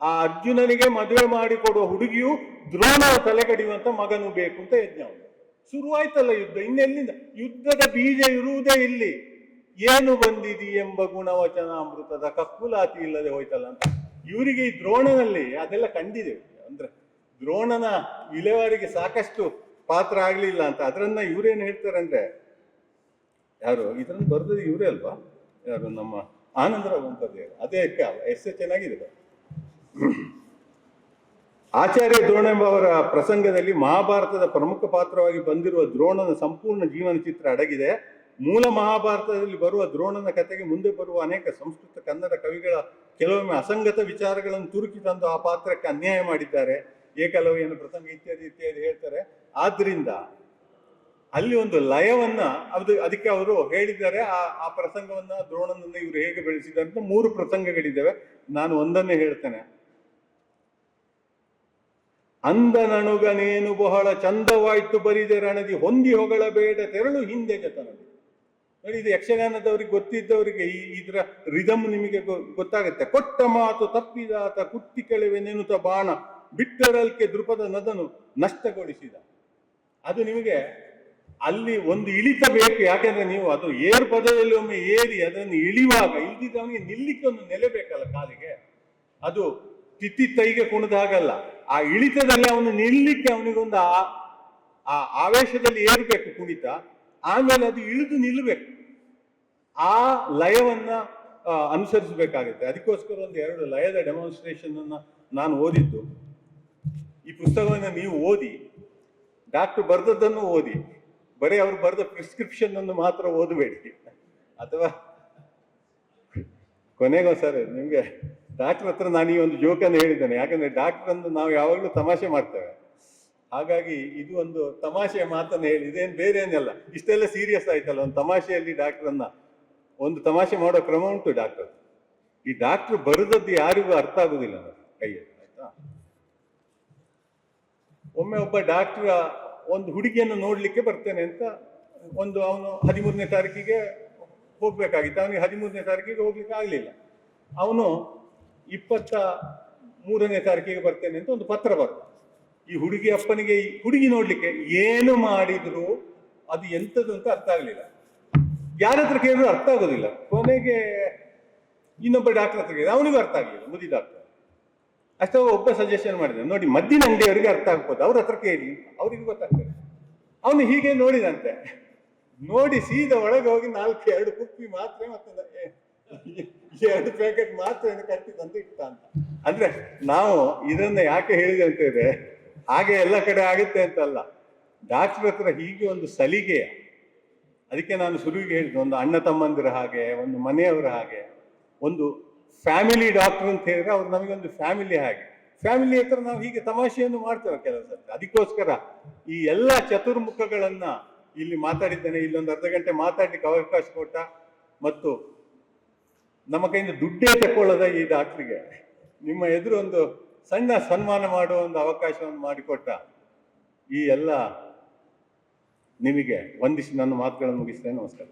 ಆ ಅರ್ಜುನನಿಗೆ ಮದುವೆ ಮಾಡಿ ಕೊಡುವ ಹುಡುಗಿಯು ದ್ರೋಣ ತಲೆ ಕಡಿಯುವಂತ ಮಗನು ಬೇಕು ಅಂತ ಯಜ್ಞ ಶುರುವಾಯ್ತಲ್ಲ ಯುದ್ಧ, ಇನ್ನೆಲ್ಲಿಂದ? ಯುದ್ಧದ ಬೀಜ ಇರುವುದೇ ಇಲ್ಲಿ. ಏನು ಬಂದಿದಿ ಎಂಬ ಗುಣವಚನ ಅಮೃತದ ಕಕ್ಕುಲಾತಿ ಇಲ್ಲದೆ ಹೋಯ್ತಲ್ಲ ಅಂತ. ಇವರಿಗೆ ಈ ದ್ರೋಣನಲ್ಲಿ ಅದೆಲ್ಲ ಕಂಡಿದೆ. ಅಂದ್ರೆ ದ್ರೋಣನ ವಿಲೇವಾರಿಗೆ ಸಾಕಷ್ಟು ಪಾತ್ರ ಆಗ್ಲಿಲ್ಲ ಅಂತ. ಅದರನ್ನ ಇವ್ರೇನು ಹೇಳ್ತಾರೆ ಅಂದ್ರೆ ಯಾರು ಇದನ್ನ ಬರ್ದದ್ದು ಇವರೇ ಅಲ್ವಾ? ಯಾರು, ನಮ್ಮ ಆನಂದರ ಗುಂಪದೇ ಅದೇ ಎಸ್ ಚೆನ್ನಾಗಿದೆ. ಆಚಾರ್ಯ ದ್ರೋಣ ಎಂಬವರ ಪ್ರಸಂಗದಲ್ಲಿ ಮಹಾಭಾರತದ ಪ್ರಮುಖ ಪಾತ್ರವಾಗಿ ಬಂದಿರುವ ದ್ರೋಣನ ಸಂಪೂರ್ಣ ಜೀವನ ಚಿತ್ರ ಅಡಗಿದೆ. ಮೂಲ ಮಹಾಭಾರತದಲ್ಲಿ ಬರುವ ದ್ರೋಣನ ಕಥೆಗೆ ಮುಂದೆ ಬರುವ ಅನೇಕ ಸಂಸ್ಕೃತ ಕನ್ನಡ ಕವಿಗಳ ಕೆಲವೊಮ್ಮೆ ಅಸಂಗತ ವಿಚಾರಗಳನ್ನು ತುರುಕಿ ತಂದು ಆ ಪಾತ್ರಕ್ಕೆ ಅನ್ಯಾಯ ಮಾಡಿದ್ದಾರೆ. ಏಕಲವ್ಯನ ಪ್ರಸಂಗ ಇತ್ಯಾದಿ ಇತ್ಯಾದಿ ಹೇಳ್ತಾರೆ. ಆದ್ರಿಂದ ಅಲ್ಲಿ ಒಂದು ಲಯವನ್ನ ಅದು ಅದಕ್ಕೆ ಅವರು ಹೇಳಿದ್ದಾರೆ. ಆ ಆ ಪ್ರಸಂಗವನ್ನ ದ್ರೋಣನನ್ನು ಇವರು ಹೇಗೆ ಬೆಳೆಸಿದ್ದಾರೆ ಅಂತ ಮೂರು ಪ್ರಸಂಗಗಳಿದ್ದಾವೆ. ನಾನು ಒಂದನ್ನೇ ಹೇಳ್ತೇನೆ. ಅಂದನಣುಗನೇನು ಬಹಳ ಚಂದವಾಯ್ತು ಬರಿದೆ ರಣದಿ, ಹೊಂದಿ ಹೊಗಳಬೇಡ ತೆರಳು ಹಿಂದೆ ಜತನದಿ ನೋಡಿ, ಇದು ಯಕ್ಷಗಾನದವ್ರಿಗೆ ಗೊತ್ತಿದ್ದವರಿಗೆ ಈ ಇದರ ರಿದಮ್ ನಿಮಗೆ ಗೊತ್ತಾಗುತ್ತೆ. ಕೊಟ್ಟ ಮಾತು ತಪ್ಪಿದಾತ ಕುತ್ತಿ ಕೆಳವೆ ನೆನುತ ಬಾಣ, ಬಿಟ್ಟರಲ್ಕೆ ದೃಪದ ನದನು ನಷ್ಟಗೊಳಿಸಿದ. ಅದು ನಿಮಗೆ ಅಲ್ಲಿ ಒಂದು ಇಳಿತ ಬೇಕು, ಯಾಕೆಂದ್ರೆ ನೀವು ಅದು ಏರ್ ಪದದಲ್ಲಿ ಒಮ್ಮೆ ಏರಿ ಅದನ್ನು ಇಳಿವಾಗ ಇಳಿದಿದ್ದವನಿಗೆ ನಿಲ್ಲಿಕ್ಕೆ ಒಂದು ನೆಲೆ ಬೇಕಲ್ಲ ಕಾಲಿಗೆ. ಅದು ತಿತ್ತಿ ತೈಗೆ ಕುಣಿದ ಹಾಗಲ್ಲ. ಆ ಇಳಿತದಲ್ಲಿ ಅವನು ನಿಲ್ಲಿಕ್ಕೆ ಅವನಿಗೊಂದು ಆ ಆವೇಶದಲ್ಲಿ ಏರ್ಬೇಕು ಕುಣಿತ. ಆಮೇಲೆ ಅದು ಇಳಿದು ನಿಲ್ಲಬೇಕು. ಆ ಲಯವನ್ನ ಅನುಸರಿಸಬೇಕಾಗುತ್ತೆ. ಅದಕ್ಕೋಸ್ಕರ ಒಂದು ಎರಡು ಲಯದ ಡೆಮಾನ್ಸ್ಟ್ರೇಷನ್ ಅನ್ನ ನಾನು ಓದಿದ್ದು. ಈ ಪುಸ್ತಕವನ್ನು ನೀವು ಓದಿ, ಡಾಕ್ಟರ್ ಬರೆದದ್ದನ್ನು ಓದಿ, ಬರೀ ಅವ್ರು ಬರೆದ ಪ್ರಿಸ್ಕ್ರಿಪ್ಷನ್ ಅನ್ನು ಮಾತ್ರ ಓದಬೇಡಿ. ಅಥವಾ ಕೊನೆಗೋ ಸರ್ ನಿಮ್ಗೆ ಡಾಕ್ಟರ್ ಹತ್ರ ನಾನು ಈ ಒಂದು ಜೋಕನ್ನು ಹೇಳಿದ್ದೇನೆ. ಯಾಕಂದ್ರೆ ಡಾಕ್ಟರ್ ಅಂದ್ರೆ ನಾವು ಯಾವಾಗಲೂ ತಮಾಷೆ ಮಾಡ್ತೇವೆ. ಹಾಗಾಗಿ ಇದು ಒಂದು ತಮಾಷೆಯ ಮಾತನ್ನು ಹೇಳಿ, ಇದೇನು ಬೇರೆ ಏನಿಲ್ಲ. ಇಷ್ಟೆಲ್ಲ ಸೀರಿಯಸ್ ಆಯ್ತಲ್ಲ ಒಂದು ತಮಾಷೆಯಲ್ಲಿ ಡಾಕ್ಟ್ರನ್ನ ಒಂದು ತಮಾಷೆ ಮಾಡೋ ಕ್ರಮ ಉಂಟು ಡಾಕ್ಟರ್ ಈ ಡಾಕ್ಟರ್ ಬರೆದದ್ದು ಯಾರಿಗೂ ಅರ್ಥ ಆಗುದಿಲ್ಲ ಕೈಯಲ್ಲಿ, ಆಯ್ತಾ? ಒಮ್ಮೆ ಒಬ್ಬ ಡಾಕ್ಟರ್ ಒಂದು ಹುಡುಗಿಯನ್ನು ನೋಡ್ಲಿಕ್ಕೆ ಬರ್ತೇನೆ ಅಂತ ಒಂದು ಅವನು ಹದಿಮೂರನೇ ತಾರೀಕಿಗೆ ಹೋಗ್ಬೇಕಾಗಿತ್ತು. ಅವನಿಗೆ ಹದಿಮೂರನೇ ತಾರೀಕಿಗೆ ಹೋಗ್ಲಿಕ್ಕೆ ಆಗ್ಲಿಲ್ಲ. ಅವನು ಇಪ್ಪತ್ತ ಮೂರನೇ ತಾರೀಕಿಗೆ ಬರ್ತೇನೆ ಅಂತ ಒಂದು ಪತ್ರ ಬರ್ತದೆ ಈ ಹುಡುಗಿ ಅಪ್ಪನಿಗೆ ಈ ಹುಡುಗಿ ನೋಡ್ಲಿಕ್ಕೆ ಏನು ಮಾಡಿದ್ರು ಅದು ಎಂಥದ್ದು ಅಂತ ಅರ್ಥ ಆಗಲಿಲ್ಲ. ಯಾರ ಹತ್ರ ಕೇಳಿದ್ರು ಅರ್ಥ ಆಗೋದಿಲ್ಲ. ಕೊನೆಗೆ ಇನ್ನೊಬ್ಬ ಡಾಕ್ಟರ್ ಹತ್ರ ಕೇಳಿದ ಅವನಿಗೂ ಅರ್ಥ ಆಗಲಿಲ್ಲ, ಮುದಿ ಡಾಕ್ಟರ್ ಅಷ್ಟೇ ಒಬ್ಬ ಸಜೆಷನ್ ಮಾಡಿದ ನೋಡಿ, ಮದ್ದಿನ ಅಂಗಡಿಯವರಿಗೆ ಅರ್ಥ ಆಗ್ಬೋದು. ಅವ್ರ ಹತ್ರ ಕೇಳಿ. ಅವರಿಗೂ ಗೊತ್ತಾಗ್ತದೆ. ಅವನು ಹೀಗೆ ನೋಡಿದಂತೆ. ನೋಡಿ, ಸೀದ ಒಳಗೆ ಹೋಗಿ ನಾಲ್ಕು, ಎರಡು ಕುಪ್ಪಿ ಮಾತ್ರ ಮತ್ತೆ ಎರಡು ಪ್ಯಾಕೆಟ್ ಮಾತ್ರ ಕಟ್ಟಿ ತಂದು ಇಟ್ಟ ಅಂತ. ಅಂದ್ರೆ ನಾವು ಇದನ್ನ ಯಾಕೆ ಹೇಳಿದೆ ಅಂತ ಇದೆ ಹಾಗೆ ಎಲ್ಲ ಕಡೆ ಆಗುತ್ತೆ ಅಂತಲ್ಲ. ಡಾಕ್ಟರ್ ಹತ್ರ ಹೀಗೆ ಒಂದು ಸಲಿಗೆಯ ಅದಕ್ಕೆ ನಾನು ಶುರುವಿಗೆ ಹೇಳಿದ್ದು, ಒಂದು ಅಣ್ಣ ತಮ್ಮಂದಿರ ಹಾಗೆ, ಒಂದು ಮನೆಯವರ ಹಾಗೆ, ಒಂದು ಫ್ಯಾಮಿಲಿ ಡಾಕ್ಟರ್ ಅಂತ ಹೇಳಿದ್ರೆ ಅವ್ರು ನಮಗೊಂದು ಫ್ಯಾಮಿಲಿ ಹಾಗೆ. ಫ್ಯಾಮಿಲಿ ಹತ್ರ ನಾವು ಹೀಗೆ ತಮಾಷೆಯನ್ನು ಮಾಡ್ತೇವೆ ಕೆಲವು ಅದಕ್ಕೋಸ್ಕರ ಈ ಎಲ್ಲ ಚತುರ್ಮುಖಗಳನ್ನ ಇಲ್ಲಿ ಮಾತಾಡಿದ್ದೇನೆ. ಇಲ್ಲೊಂದು ಅರ್ಧ ಗಂಟೆ ಮಾತಾಡ್ಲಿಕ್ಕೆ ಅವಕಾಶ ಕೊಟ್ಟ. ಮತ್ತು ನಮ್ಮ ಕೈಯಿಂದ ದುಡ್ಡೇ ತಕೊಳ್ಳದ ಈ ಡಾಕ್ಟ್ರಿಗೆ. ನಿಮ್ಮ ಎದುರು ಒಂದು ಸಣ್ಣ ಸನ್ಮಾನ ಮಾಡುವ ಒಂದು ಅವಕಾಶವನ್ನು ಮಾಡಿಕೊಟ್ಟ ಈ ಎಲ್ಲ ನಿಮಗೆ ವಂದಿಸಿ ನನ್ನ ಮಾತುಗಳನ್ನು ಮುಗಿಸ್ತೇನೆ. ನಮಸ್ಕಾರ.